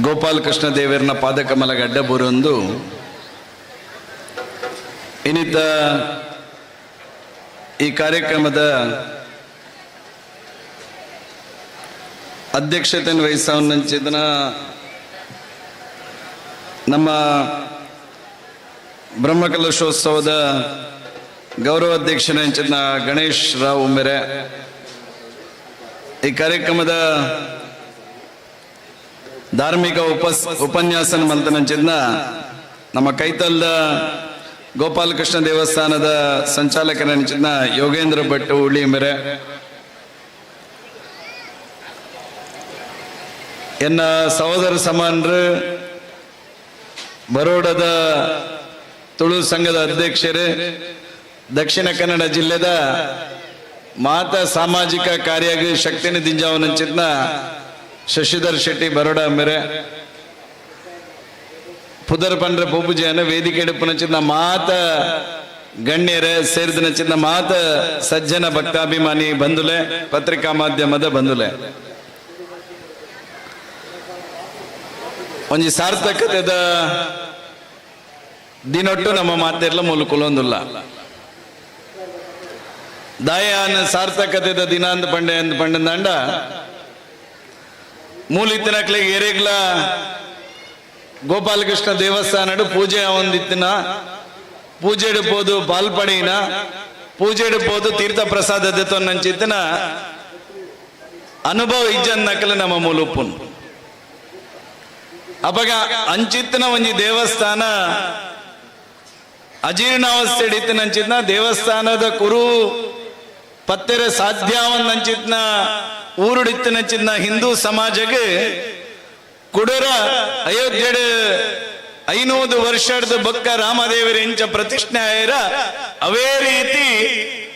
ಗೋಪಾಲಕೃಷ್ಣ ದೇವರನ್ನ ಪಾದಕಮಲ ಗಡ್ಡ ಬರೊಂದು. ಇನ್ನಿತ ಈ ಕಾರ್ಯಕ್ರಮದ ಅಧ್ಯಕ್ಷತೆಯನ್ನು ವಹಿಸವನ್ನಂಚಿದನ ನಮ್ಮ ಬ್ರಹ್ಮಕಲಶೋತ್ಸವದ ಗೌರವ ಅಧ್ಯಕ್ಷನ ಗಣೇಶ್ ರಾವ್ ಉಮ್ಮೆರೆ. ಈ ಕಾರ್ಯಕ್ರಮದ ಧಾರ್ಮಿಕ ಉಪಸ್ ಉಪನ್ಯಾಸನ ಮಂತನಂಚಿದ್ನ ನಮ್ಮ ಕೈತಲ್ದ ಗೋಪಾಲಕೃಷ್ಣ ದೇವಸ್ಥಾನದ ಸಂಚಾಲಕರಂಚಿದ್ನ ಯೋಗೇಂದ್ರ ಭಟ್ ಉಳ್ಳಿ ಮೇರೆ. ಎನ್ನ ಸಹೋದರ ಸಮಾನರು, ಬರೋಡದ ತುಳು ಸಂಘದ ಅಧ್ಯಕ್ಷರೇ, ದಕ್ಷಿಣ ಕನ್ನಡ ಜಿಲ್ಲೆದ ಮಾತ ಸಾಮಾಜಿಕ ಕಾರ್ಯಾಗಿ ಶಕ್ತಿನ ದಿಂಜಾವನಂಚಿದ್ನ ಶಶಿಧರ್ ಶೆಟ್ಟಿ, ಬರೋಡ ಮೇರೆ ಪುದರ್ ಪಂಡ್ರೆ ವೇದಿಕೆ ಚಿನ್ನ ಮಾತ, ಗಣ್ಯರೇ ಸೇರಿದನಂಚಿದ್ನ ಮಾತ, ಸಜ್ಜನ ಭಕ್ತಾಭಿಮಾನಿ ಬಂದುಲೆ ಪತ್ರಿಕಾ ಮಾಧ್ಯಮದ ಬಂದುಲೆ ಒಂಜಿ ಸಾರ್ಥಕತೆದ ದಿನೊಟ್ಟು ನಮ್ಮ ಮಾತೆರ್ಲ ಮೂಲಕುಲೊಂದುಲ್ಲ ದಾಯಾನ ಸಾರ್ಥಕತೆದ ದಿನ ಅಂದ ಪಂಡೆ ಅಂದ್ ಪಂಡಂದಾಂಡ ಮೂಲಿತ್ತಿನಕ್ಲಿಗೆ ಎರೆಗ್ಲ ಗೋಪಾಲಕೃಷ್ಣ ದೇವಸ್ಥಾನಡು ಪೂಜೆ ಒಂದಿತ್ತಿನ, ಪೂಜೆ ಇಡ್ಬೋದು ಪಾಲ್ಪಡಿನ ಪೂಜೆ ಇಡ್ಬೋದು ತೀರ್ಥ ಪ್ರಸಾದ ನಂಚಿತ್ತಿನ, ಅನುಭವ ಇಜ್ಜನ್ ನಕಲು ನಮ್ಮ ಮೂಲುಪ್ಪುನ್. ಅಪಗ ಅಂಚಿತ್ತಿನ ಒಂಜಿ ದೇವಸ್ಥಾನ ಅಜೀರ್ಣಾವಸ್ಥೆ ಹಿಡಿತಿನಂಚಿದ್ನ ದೇವಸ್ಥಾನದ ಕುರು ಪತ್ತೆರೆ ಸಾಧ್ಯಾವನ್ನಂಚಿದ್ನ ಊರುಡಿತ್ತಿನಂಚಿದ್ನ ಹಿಂದೂ ಸಮಾಜಗೆ ಕುಡರ ಅಯೋಧ್ಯೆಡ್ ಐನೂರು ವರ್ಷದ ಬೊಕ್ಕ ರಾಮದೇವರ ಇಂಚ ಪ್ರತಿಷ್ಠೆ ಆಯರ ಅವೇ ರೀತಿ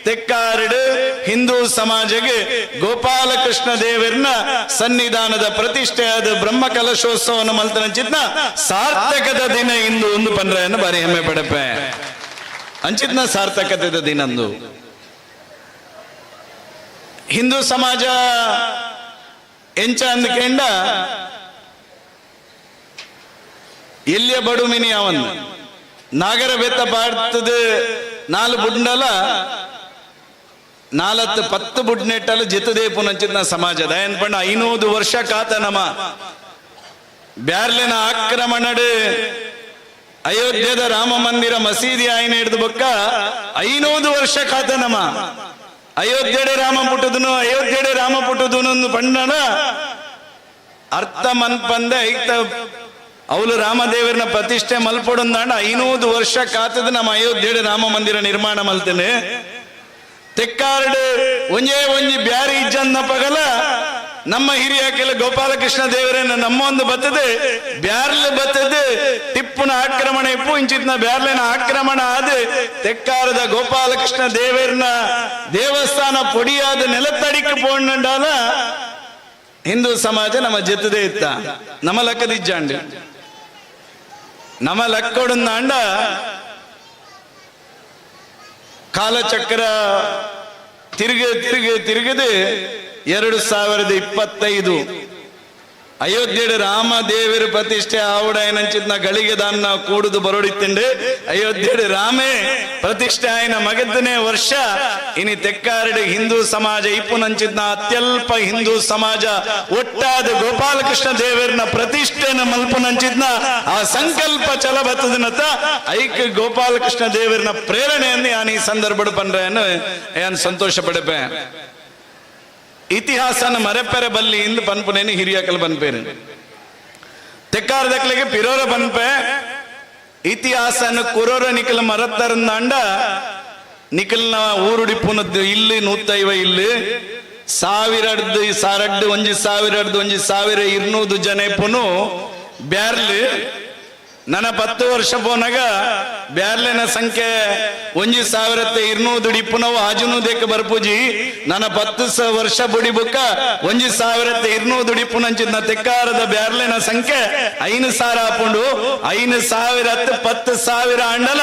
ತೆಕ್ಕಾರಡು ಹಿಂದೂ ಸಮಾಜಗೆ ಗೋಪಾಲಕೃಷ್ಣ ದೇವರನ್ನ ಸನ್ನಿಧಾನದ ಪ್ರತಿಷ್ಠೆಯಾದ ಬ್ರಹ್ಮ ಕಲಶೋತ್ಸವನ ಮಲ್ತನಂಚಿದ್ನ ಸಾರ್ಥಕದ ದಿನ ಇಂದು. ಒಂದು ಪಂದ್ರೆಯನ್ನು ಬಾರಿ ಹೆಮ್ಮೆ ಪಡಪೆ ಅಂಚಿತ್ನ ಸಾರ್ಥಕತೆದ ದಿನಂದು. ಹಿಂದೂ ಸಮಾಜ ಎಂಚ ಅಂದ್ಕೊಂಡ ಎಲ್ಲಿಯ ಬಡುಮಿನಿ ಅವನ್? ನಾಗರ ಬೆತ್ತ ಪಾಡ್ತದ ನಾಲ್ ಬುಡ್ನಲ ನಾಲತ್ತು ಪತ್ತು ಬುಡ್ನೆಟ್ಟಲು ಜಿತದೇ ಪುನಂಚಿದ್ನ ಸಮಾಜದ ಏನ್ ಪಂಡ ಐನೂರು ವರ್ಷ ಕಾತ ನಮ ಬ್ಯಾರ್ಲಿನ ಆಕ್ರಮಣಡು ಅಯೋಧ್ಯದ ರಾಮ ಮಂದಿರ ಮಸೀದಿ ಆಯ್ನ ಹಿಡಿದು ಬಕ್ಕ ಐನೂರು ವರ್ಷ ಕಾತ ನಮ ಅಯೋಧ್ಯೆಡೆ ರಾಮ ಪುಟ್ಟದನು, ಅಯೋಧ್ಯೆಡೆ ರಾಮ ಪುಟ್ಟದನು ಬಣ್ಣನ ಅರ್ಥ ಮನ್ಪಂದೆ ಐತ ಅವಳು ರಾಮದೇವರನ್ನ ಪ್ರತಿಷ್ಠೆ ಮಲ್ಪೊಡಂದಾಂಡ ಐನೂರು ವರ್ಷ ಕಾತದ ನಮ್ಮ ಅಯೋಧ್ಯೆಡೆ ರಾಮ ಮಂದಿರ ನಿರ್ಮಾಣ ಮಲ್ತೇನೆ. ತೆಕ್ಕಾರ್ಡ್ ಒಂಜೇ ಒಂಜಿ ಬ್ಯಾರಿ ಇಜ್ಜನ್ನ ಪಗಲ ನಮ್ಮ ಹಿರಿಯ ಕೆಲ ಗೋಪಾಲಕೃಷ್ಣ ದೇವರನ್ನ ನಮ್ಮೊಂದು ಬತ್ತದೆ. ಬ್ಯಾರ್ಲೆ ಬತ್ತದೆ. ಟಿಪ್ಪುನ ಆಕ್ರಮಣ, ಇಪ್ಪು ಇಂಚಿತ್ನ ಬ್ಯಾರ್ಲೆನ ಆಕ್ರಮಣ ಆದ. ತೆಕ್ಕಾರದ ಗೋಪಾಲಕೃಷ್ಣ ದೇವರನ ದೇವಸ್ಥಾನ ಪೊಡಿಯಾದ ನೆಲತ್ತಡಿಕ್ಕೆ ಪೋಂಡಾಲ ಹಿಂದೂ ಸಮಾಜ ನಮ್ಮ ಜೊತೆದೇ ಇತ್ತ. ನಮ್ಮ ಲೆಕ್ಕದಿಜ್ಜಾಂಡಿ ನಮ್ಮ ಲೆಕ್ಕೊಡಂದಾಂಡ ಕಾಲಚಕ್ರ ತಿರುಗಿ ತಿರುಗಿ ತಿರುಗದೆ ಎರಡು ಸಾವಿರದ ಇಪ್ಪತ್ತೈದು. ಅಯೋಧ್ಯೆಡ್ ರಾಮ ದೇವರ ಪ್ರತಿಷ್ಠೆ ಆವಡ ಏನಂಚಿದ್ನ ಗಳಿಗೆ ದಾನ್ನ ಕೂಡುದು ಬರೋಡಿತ್ತಂಡೆ ಅಯೋಧ್ಯೆಡ್ ರಾಮೇ ಪ್ರತಿಷ್ಠೆ ಆಯ್ನ ಮಗದನೇ ವರ್ಷ. ಇನಿ ತೆಕ್ಕಾರಡಿ ಹಿಂದೂ ಸಮಾಜ ಇಪ್ಪುನಂಚಿದ್ನ ಅತ್ಯಲ್ಪ ಹಿಂದೂ ಸಮಾಜ. ಒಟ್ಟಾದ ಗೋಪಾಲಕೃಷ್ಣ ದೇವರನ ಪ್ರತಿಷ್ಠೆನ ಮಲ್ಪುನಂಚಿದ್ನ ಆ ಸಂಕಲ್ಪ ಚಲ ಬತ್ತದನತ ಐಕ್ ಗೋಪಾಲಕೃಷ್ಣ ದೇವರನ ಪ್ರೇರಣೆಯನ್ನು ನಾನು ಈ ಸಂದರ್ಭ ಬಂದ್ರೆ ಏನು ಸಂತೋಷ ಪಡಪೆ ಇತಿಹಾಸನ ಮರೆಪೆರೆ ಬಲ್ಲಿ ಇಂದು ಪನ್ಪುನೇನು ಹಿರಿಯಕಲ್ ಬನ್ಪೇರು ತೆಕ್ಕಾರದಕ್ಲೆಗೆ ಪಿರೋರ ಬನ್ಪೆ ಇತಿಹಾಸನ ಕುರೋರ ನಿಖಲ್ ಮರತ್ತರಂದಾಂಡ ನಿಖಲ್ನ ಊರುಡಿಪುನದ್ದು ಇಲ್ಲಿ ನೂತೈವ ಇಲ್ಲಿ, ಸಾವಿರಡ್ದು ಸಾರಡ್ಡು ಒಂಜಿ ಸಾವಿರಡ್ದು ಒಂಜಿ ಸಾವಿರ ಇರ್ನೂದು ಜನ ಪುನು ಬ್ಯಾರ್ಲಿ ನನ್ನ ಪತ್ತು ವರ್ಷ ಪೋನಾಗ ಬ್ಯಾರ್ಲೆನ ಸಂಖ್ಯೆ ಒಂಜಿ ಸಾವಿರತ್ತೆ ಇರ್ನೂರು ದುಡಿಪುನವು ಆಜುನು ದೇಕ ಬರ್ಪುಜಿ. ನನ್ನ ಪತ್ತು ವರ್ಷ ಬುಡಿಬುಕ್ಕ ಒಂಜಿ ಸಾವಿರತ್ತೆ ಇರ್ನೂರು ದುಡಿಪುನಂಚಿನ ತೆಕ್ಕಾರದ ಬ್ಯಾರ್ಲೆನ ಸಂಖ್ಯೆ ಐನು ಸಾವಿರ ಹಾಪುಂಡು ಐನು ಸಾವಿರ ಹತ್ತು ಪತ್ತು ಸಾವಿರ ಅಂಡಲ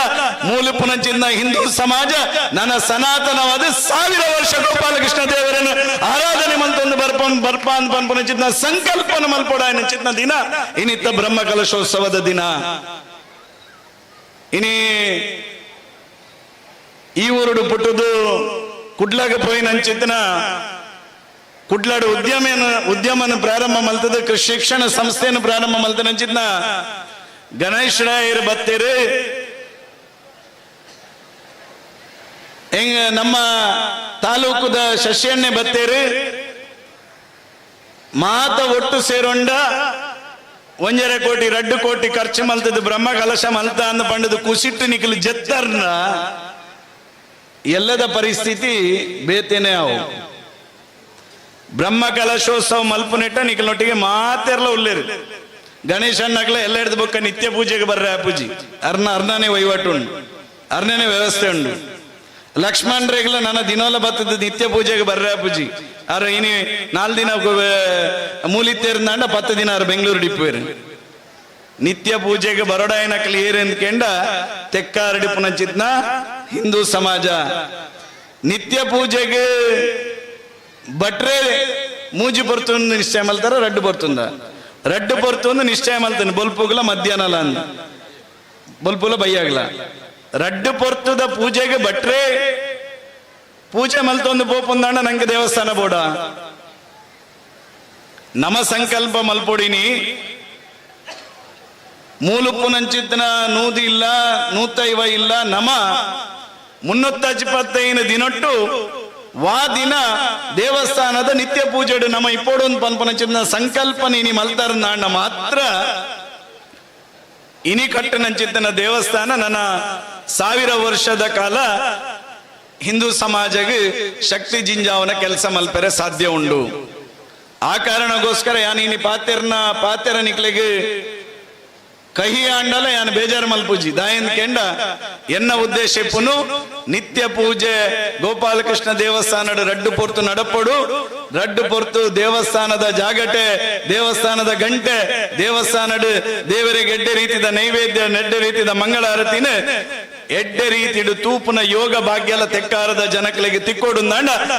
ಮೂಲಪುನಂಚಿನ ಹಿಂದೂ ಸಮಾಜ. ನನ್ನ ಸನಾತನವಾದ ಸಾವಿರ ವರ್ಷ ಗೋಪಾಲಕೃಷ್ಣ ದೇವರನ್ನು ಆರಾಧನೆ ಮಂತೊಂದು ಬರ್ಪನ್ ಬರ್ಪ ಅಂತ ಪನ್ಪುನಂಚಿನ ಸಂಕಲ್ಪನ ಮಲ್ಪೋಡ ಚಿತ್ನ ದಿನ. ಇನ್ನಿತ್ತ ಬ್ರಹ್ಮ ಕಲಶೋತ್ಸವದ ದಿನ. ಇನಿ ಈ ಊರುಡು పుట్టుదు ಕುಡ್ಲಾಗ ಪೋಯಿನಂಚಿತ್ನ ಕುಡ್ಲಾಡು ಉದ್ಯಮನ ಉದ್ಯಮನ ಪ್ರಾರಂಭ ಮಲ್ತದ ಕೃಷಿ ಶಿಕ್ಷಣ ಸಂಸ್ಥೆಯನ್ನು ಪ್ರಾರಂಭ ಮಲ್ತನಂಚಿತ್ನ ಗಣೇಶ್ ರಾಯರು ಬತ್ತೇರು. ಹೆಂಗ ನಮ್ಮ ತಾಲೂಕುದ ಶಶಿಯಣ್ಣೆ ಬತ್ತೇರಿ. ಮಾತ ಒಟ್ಟು ಸೇರೊಂಡ ಒಂಜರ ಕೋಟಿ, ರಡ್ಡು ಕೋಟಿ ಖರ್ಚು ಮಲ್ತದ್ದು ಬ್ರಹ್ಮ ಕಲಶ ಮಲ್ತ ಅಂದ ಪಂಡದು ಕುಸಿಟ್ಟು ನಿಖಲು ಜತ್ತರ್ನ ಎಲ್ಲದ ಪರಿಸ್ಥಿತಿ ಬೇತೇನೆ ಅವು. ಬ್ರಹ್ಮ ಕಲಶೋತ್ಸವ ಮಲ್ಪುನೆಟ್ಟ ನಿಖಲೊಟ್ಟಿಗೆ ಮಾತೆರ್ಲ ಉಳ್ಳೇರು ಗಣೇಶಣ್ಣಗ್ಲ ಎಲ್ಲ ಹಿಡಿದು ಬೊಕ್ಕ ನಿತ್ಯ ಪೂಜೆಗೆ ಬರ್ರೆ ಆ ಪೂಜಿ ಅರ್ನ, ಅರ್ನನೇ ವಹಿವಾಟು ಉಂಡು ಅರ್ನನೇ ವ್ಯವಸ್ಥೆ ಉಂಡು. ಲಕ್ಷ್ಮಣ್ ರೇಗಲ ನನ್ನ ದಿನೋಲ ಬತ್ತದ ನಿತ್ಯ ಪೂಜೆಗೆ ಬರ್ರೆ ಪೂಜಿ ಅವ್ರ ಇನಿ ನಾಲ್ ದಿನ ಮೂಲಿತ್ತೇರ್ನಾಂಡ ಪತ್ತು ದಿನ ಅವ್ರು ಬೆಂಗಳೂರು ಡಿಪ್ಪೇರು ನಿತ್ಯ ಪೂಜೆಗೆ ಬರೋಡಾಯನಕಲಿ ಏರೆಂದ್ಕೆಂಡ ತೆಕ್ಕಾರಡಿ ಚಿತ್ನ ಹಿಂದೂ ಸಮಾಜ. ನಿತ್ಯ ಪೂಜೆಗೆ ಬಟ್ರೆ ಮೂಜಿ ಬರ್ತುಂದು ನಿಶ್ಚಯ ಮಲ್ತಾರ, ರಡ್ಡು ಬರ್ತುಂದ ರಡ್ಡು ಬರ್ತುಂದು ನಿಶ್ಚಯ ಮಲ್ತಾನೆ, ಬೊಲ್ಪುಗ್ಲ ಮಧ್ಯಾಹ್ನಲ ಅಂದ. ಬೊಲ್ಪುಲ ಬೈಯಾಗ್ಲ. ರಡ್ಡು ಪೊರ್ತುದ ಪೂಜೆಗೆ ಬಟ್ರೆ ಪೂಜೆ ಮಲ್ತೊಂದು ಪೋಪುಂದಾಂಡ ನಂಗೆ ದೇವಸ್ಥಾನ ಬೋಡ. ನಮ ಸಂಕಲ್ಪ ಮಲ್ಪೊಡಿನಿ. ಮೂಲುಪ್ಪು ನಂಚಿತ್ತಿನ ನೂದಿ ಇಲ್ಲ, ನೂತೈವ ಇಲ್ಲ, ನಮ ಮುನ್ನೂತ್ತೈನ ದಿನೊಟ್ಟು ವಾ ದಿನ ದೇವಸ್ಥಾನದ ನಿತ್ಯ ಪೂಜೆಡು ನಮ್ಮ ಇಪ್ಪೋಡು ಪನ್ಪನಚಿನ ಸಂಕಲ್ಪ ನೀನಿ ಮಲ್ತಾರ ಮಾತ್ರ. ಇನಿ ಕಟ್ಟನಂಚಿತ್ತನ ದೇವಸ್ಥಾನ ನನ್ನ ಸಾವಿರ ವರ್ಷದ ಕಾಲ ಹಿಂದೂ ಸಮಾಜಗೆ ಶಕ್ತಿ ಜಿಂಜಾವನ ಕೆಲಸ ಮಲ್ಪರೆ ಸಾಧ್ಯ ಉಂಡು. ಆ ಕಾರಣಗೋಸ್ಕರ ಯಾನೀನಿ ಪಾತೆರ್ನ, ಪಾತೆರ ನಿಕ್ಲೆಗೆ ಕಹಿ ಆಂಡಲ ಯಾನ್ ಬೇಜಾರ್ ಮಲ್ಪೂಜಿ. ದಾಯನ್ ಕೆಂಡ, ಎನ್ನ ಉದ್ದೇಶ ನಿತ್ಯ ಪೂಜೆ ಗೋಪಾಲಕೃಷ್ಣ ದೇವಸ್ಥಾನದ ರಡ್ಡು ಪೊರ್ತು ನಡಪಡು ರಡ್ಡು ಪೊರ್ತು ದೇವಸ್ಥಾನದ ಜಾಗಟೆ, ದೇವಸ್ಥಾನದ ಗಂಟೆ, ದೇವಸ್ಥಾನದ ದೇವರಿಗೆ ಎಡ್ಡೆ ರೀತಿದ ನೈವೇದ್ಯ, ನೆಡ್ಡೆ ರೀತಿದ ಮಂಗಳಾರತಿನ ಎಡ್ಡೆ ರೀತಿಡು ತೂಪುನ ಯೋಗ ಭಾಗ್ಯಲ ತೆಕ್ಕಾರದ ಜನಕಲಿಗೆ ತಿಕ್ಕೋಡು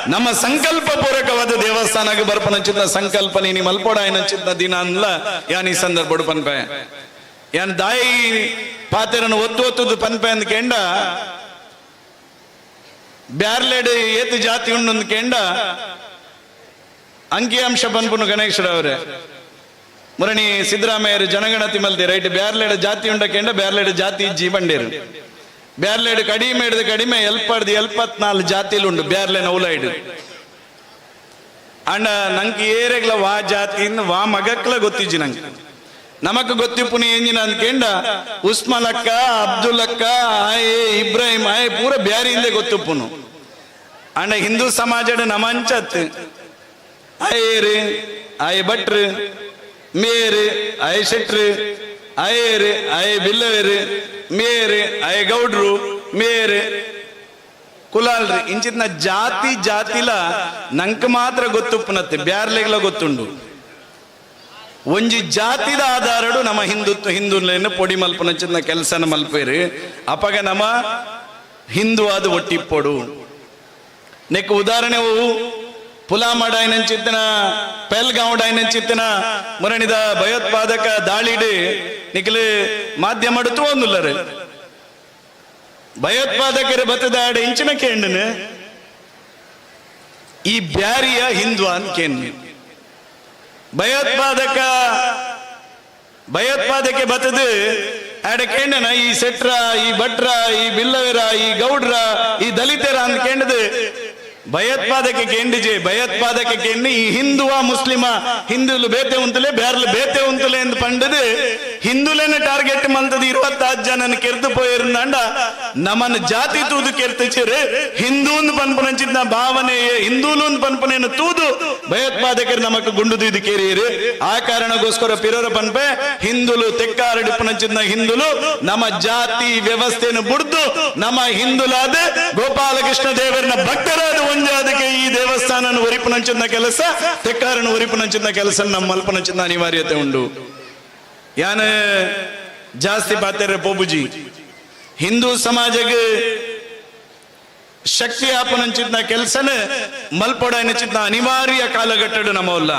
ನಮ್ಮ ಸಂಕಲ್ಪ ಪೂರಕವಾದ ದೇವಸ್ಥಾನಕ್ಕೆ ಬರ್ಪನಂಚಿದ್ದ ಸಂಕಲ್ಪ ನೀನು ಮಲ್ಪೋಡ ಏನಂಚಿದ್ದ ದಿನ ಅನ್ಲ ಯಾನ್ ಈ ಸಂದರ್ಭ ಪನ್ಪೆ. ಯಾನ್ ದಾಯಿ ಪಾತ್ರನ ಒತ್ತು ಒತ್ತುದು ಪನ್ಪೆ ಅಂದ್ ಕೆಂಡ. ಬ್ಯಾರ್ಲೆಡ್ ಏತು ಜಾತಿ ಉಂಡು ಕೆಂಡ. ಅಂಕಿಅಂಶ ಪನ್ಪುನು ಗಣೇಶ್ವರವ್ರೆ ಮುರಣಿ ಸಿದ್ದರಾಮಯ್ಯರು ಜನಗಣತಿ ಮಲ್ತಿ ರೈಟ್ ಬ್ಯಾರ್ಲೆಡ್ ಜಾತಿ ಉಂಡ ಕೆಂಡ, ಬ್ಯಾರ್ಲೆಡ್ ಜಾತಿ ಇಜ್ಜಿ ಬಂಡೇರು ಬ್ಯಾರ್ಲೆಡ್ ಕಡಿಮೆ ಹಿಡಿದು ಕಡಿಮೆ ಎಲ್ಪಡ್ದು ಎಲ್ಪತ್ನಾಲ್ ಜಾತಿಲು ಉಂಡು ಬ್ಯಾರ್ಲೆ ನೌಲೈಡ್ ಅಂಡ ನಂಗೆ ಏರೆಗ್ಲ ವಾ ಜಾತಿಯಿಂದ ವಾ ಮಗಕ್ಲ ಗೊತ್ತಿಜ್ಜಿ ನಂಗೆ. ನಮಕ್ ಗೊತ್ತಿಪ್ಪುನಿ ಎಂಜಿನ ಅಂದ್ಕೆಂಡ ಉಸ್ಮಾನ್ ಅಕ್ಕ ಅಬ್ದುಲ್ ಅಕ್ಕ ಆಯೆ ಇಬ್ರಾಹಿಂ ಆಯೆ ಪೂರ ಬ್ಯಾರಿಯಿಂದೆ ಗೊತ್ತಿಪ್ಪುನು. ಅಂಡ ಹಿಂದೂ ಸಮಾಜದ ನಮಂಚತ್. ಆಯೇರು ಆಯೆ ಭಟ್ರು, ಮೇರು ಆಯೆ ಶೆಟ್ರು ಆಯೇರು ಅಯ್ಯ ಬಿಲ್ಲವೇರೆ, ಮೇರೆ ಅಯ್ಯ ಗೌಡ್ರು, ಮೇರೆ. ಕುಲಾಲ್ರಿ, ಇಂಚಿತ್ನ ಜಾತಿ ಜಾತಿಲ ನಂಕ್ ಮಾತ್ರ ಗೊತ್ತುಪ್ಪನತ್ತೆ ಬ್ಯಾರ್ಲೆಗ್ಲ ಗೊತ್ತುಂಡು. ಒಂಜಿ ಜಾತಿದ ಆಧಾರಡು ನಮ್ಮ ಹಿಂದುತ್ವ ಹಿಂದುಲೆಯನ್ನು ಪೊಡಿ ಮಲ್ಪನಂಚಿನ ಕೆಲಸನ ಮಲ್ಪೇರಿ. ಅಪಗ ನಮ್ಮ ಹಿಂದೂ ಅದು ಒಟ್ಟಿಪ್ಪೊಡು. ನೆಕ್ ಉದಾಹರಣೆ ಪುಲಾಮಡ ಚಿತ್ತನ ಪೆಲ್ಗಾಂವ್ ಚಿತ್ತನ ಮುರಣಿದ ಭಯೋತ್ಪಾದಕ ದಾಳಿಡು ನಿಖಲು ಮಾಧ್ಯಮ ತೋಂದುಲ್ಲರು ಭಯೋತ್ಪಾದಕರು ಬತ್ತದಾಡ ಇಂಚಿನ ಕೇಂಡನ, ಈ ಬ್ಯಾರಿಯ ಹಿಂದ್ವಾನ್ ಕೇಂದ್ರ ಭಯೋತ್ಪಾದಕ ಭಯೋತ್ಪಾದಕ ಬತ್ತದು ಆಡ ಕೇಂಡನ, ಈ ಸೆಟ್ರ, ಈ ಭಟ್ರ, ಈ ಬಿಲ್ಲವೆರ, ಈ ಗೌಡ್ರ, ಈ ದಲಿತರ ಅಂತ ಕೇಂಡದು ಭಯೋತ್ಪಾದಕ ಕೇಂದ್ರಿಜೆ ಭಯೋತ್ಪಾದಕ ಕೇಂದ್ರ ಈ ಹಿಂದುವಾ ಮುಸ್ಲಿಮ ಹಿಂದುಲು ಬೇತೆ ಉಂತಲೆ ಬೇರ್ಲು ಬೇತೆ ಉಂತಲೆ ಎಂದು ಪಂಡದು. ಹಿಂದುಲೆ ಕೆರ್ದು ಪೋயிருಂದಾಂಡ ನಮ್ಮನ್ನ ಜಾತಿ ತೂದು ಕೆರ್ತಿಚಿರು ಹಿಂದೂ ಪನ್ಪನಂಚಿದ್ನ ಭಾವನೆ ಹಿಂದೂಲು ಪನ್ಪನೇನು ತೂದು ಭಯೋತ್ಪಾದಕರು ನಮಕ್ ಗುಂಡು ದೀದಿ ಕೇರಿಯರು. ಆ ಕಾರಣಗೋಸ್ಕರ ಪಿರೋರ ಪನ್ಪೆ, ಹಿಂದುಲು ತೆಕ್ಕಾರಡಿಪ್ಪನಂಚಿದ್ನ ಹಿಂದುಲು ನಮ್ಮ ಜಾತಿ ವ್ಯವಸ್ಥೆಯನ್ನು ಬುಡ್ದು ನಮ್ಮ ಹಿಂದುಲಾದ ಗೋಪಾಲಕೃಷ್ಣ ದೇವರನ್ನ ಭಕ್ತರಾದ ಒಂಜಾದಕ್ಕೆ ಈ ದೇವಸ್ಥಾನ ಒರಿಪುನಂಚಿನ ಕೆಲಸ, ತೆಕ್ಕಾರನ ಒರಿಪುನಂಚಿನ ಕೆಲಸ ನಮ್ಮ ಮಲ್ಪನಂಚಿದ್ನ ಅನಿವಾರ್ಯತೆ ಉಂಡು. ಯಾನ ಜಾಸ್ತಿ ಪಾತ್ರ ಪೋಬುಜಿ ಹಿಂದೂ ಸಮಾಜಕ್ಕೆ ಶಕ್ತಿ ಆಪನಂಚಿನ ಕೆಲಸನ ಮಲ್ಪೊಡನಚಿನ ಅನಿವಾರ್ಯ ಕಾಲಘಟ್ಟಡು ನಮ್ಮಲ್ಲ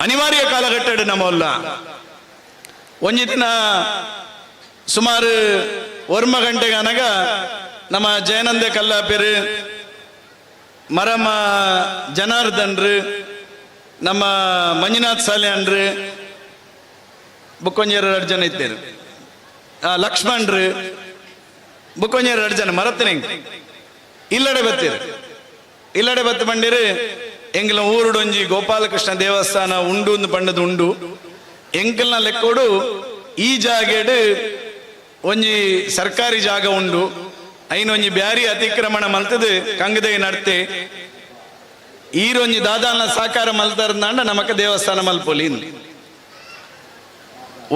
ಅನಿವಾರ್ಯ ಕಾಲಘಟ್ಟಡು ಒಂಜಿ ದಿನ ಸುಮಾರು ಒರ್ಮ ಗಂಟೆಗೆ ಅನಗ ನಮ್ಮ ಜಯನಂದ ಕಲ್ಲಾಪೆರ್, ಮರಮ ಜನಾರ್ದನ್ರು, ನಮ್ಮ ಮಂಜುನಾಥ್ ಸಾಲ್ಯಾನ್ರು ಬುಕ್ಕೊಂಜೇರು ಎರಡು ಜನ ಇದ್ದೇನೆ ಲಕ್ಷ್ಮಣ್ರು ಬುಕ್ಕೊಂಜೇರು ಎರಡು ಜನ ಮರತ್ತಿನ ಇಲ್ಲಡೆ ಬತ್ತೀರಿ. ಇಲ್ಲಡೆ ಬತ್ತು ಬಂಡಿರಿ ಎಂಗಿಲ ಊರುಡೊಂಜಿ ಗೋಪಾಲಕೃಷ್ಣ ದೇವಸ್ಥಾನ ಉಂಡು ಒಂದು ಪಂಡದು ಉಂಡು. ಎಂಕಲ್ನ ಲೆಕ್ಕೋಡು ಈ ಜಾಗೆಡು ಒಂಜಿ ಸರ್ಕಾರಿ ಜಾಗ ಉಂಡು. ಐನೊಂಜಿ ಬ್ಯಾರಿ ಅತಿಕ್ರಮಣ ಮಲ್ತದೆ ಕಂಗದೆ ನಡ್ತೆ. ಈರೊಂಜಿ ದಾದಾಲ್ನ ಸಾಕಾರ ಮಲ್ತಾರ ನಮಕ ದೇವಸ್ಥಾನ ಮಲ್ಪೊಲಿ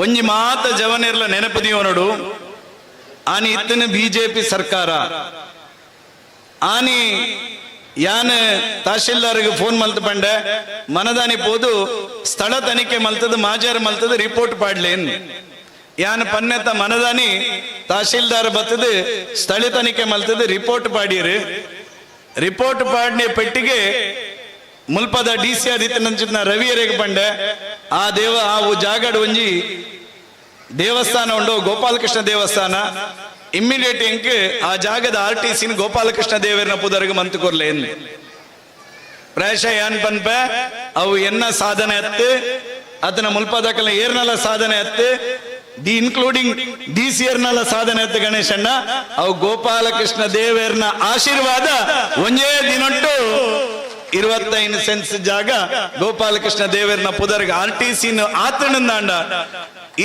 ಒಂಜಿ ಮಾತ ಜವನಿರ್ಲ ನೆನಪದಿಯೋನಡು ಆನಿ ಇತ್ತಿನ ಬಿಜೆಪಿ ಸರ್ಕಾರ. ಆನಿ ಯಾನ ತಹಶೀಲ್ದಾರ್ಗೆ ಫೋನ್ ಮಲ್ತು ಪಂಡೆ. ಮನದಾನಿ ಪೋದು ಸ್ಥಳ ತನಿಖೆ ಮಲ್ತದ, ಮಾಜಾರ ಮಲ್ತದ ರಿಪೋರ್ಟ್ ಪಾಡ್ಲೇನ್ ಯಾನ ಪನ್ನೆತ್ತ ಮನದಾನಿ ತಹಶೀಲ್ದಾರ್ ಬತ್ತದ, ಸ್ಥಳ ತನಿಖೆ ಮಲ್ತದ ರಿಪೋರ್ಟ್ ಪಾಡಿರಿ ರಿಪೋರ್ಟ್ ಪಾಡ್ನೆ ಪೆಟ್ಟಿಗೆ ಮುಲ್ಪದ ಡಿ ಸಿ ಆದಿತ್ಯನಂಚಿನ ರವಿಯರಿಗೆ ಪಂಡೆ. ಆ ದೇವ, ಆ ಜಾಗಡ್ ಒಂಜಿ ದೇವಸ್ಥಾನ ಉಂಡು, ಗೋಪಾಲಕೃಷ್ಣ ದೇವಸ್ಥಾನ. ಇಮ್ಮಿಡಿಯೇಟ್ ಎಂಕ್ ಆ ಜಾಗದ ಆರ್ ಟಿ ಸಿನ್ ಗೋಪಾಲಕೃಷ್ಣ ದೇವರನ್ನ ಪುದರ್ಗೆ ಮಂತು ಕೊರ್ಲೆ ಎನ್ನೆ ಪ್ರಾಯಶಃ ಏನ್ ಪನ್ಪ, ಅವು ಎನ್ನ ಸಾಧನೆ ಅತ್ತು ಅದನ್ನ ಮುಲ್ಪದಕಲ ಏರ್ನಲ್ಲ ಸಾಧನೆ ಅತ್ತೆ, ದಿ ಇನ್ಕ್ಲೂಡಿಂಗ್ ದಿ ಸಿ ಏರ್ನಲ ಸಾಧನೆ ಅತ್ತೆ ಗಣೇಶಣ್ಣ ಅವು ಗೋಪಾಲಕೃಷ್ಣ ದೇವೇರ್ನ ಆಶೀರ್ವಾದ ಒಂದೇ ದಿನೊಟ್ಟು ಇರುವತ್ತೈದು ಸೆನ್ಸ್ ಜಾಗ ಗೋಪಾಲಕೃಷ್ಣ ದೇವರನ ಪುದರ್ಗ ಆರ್ ಟಿ ಸಿನ ಆತನಂದಾಂಡ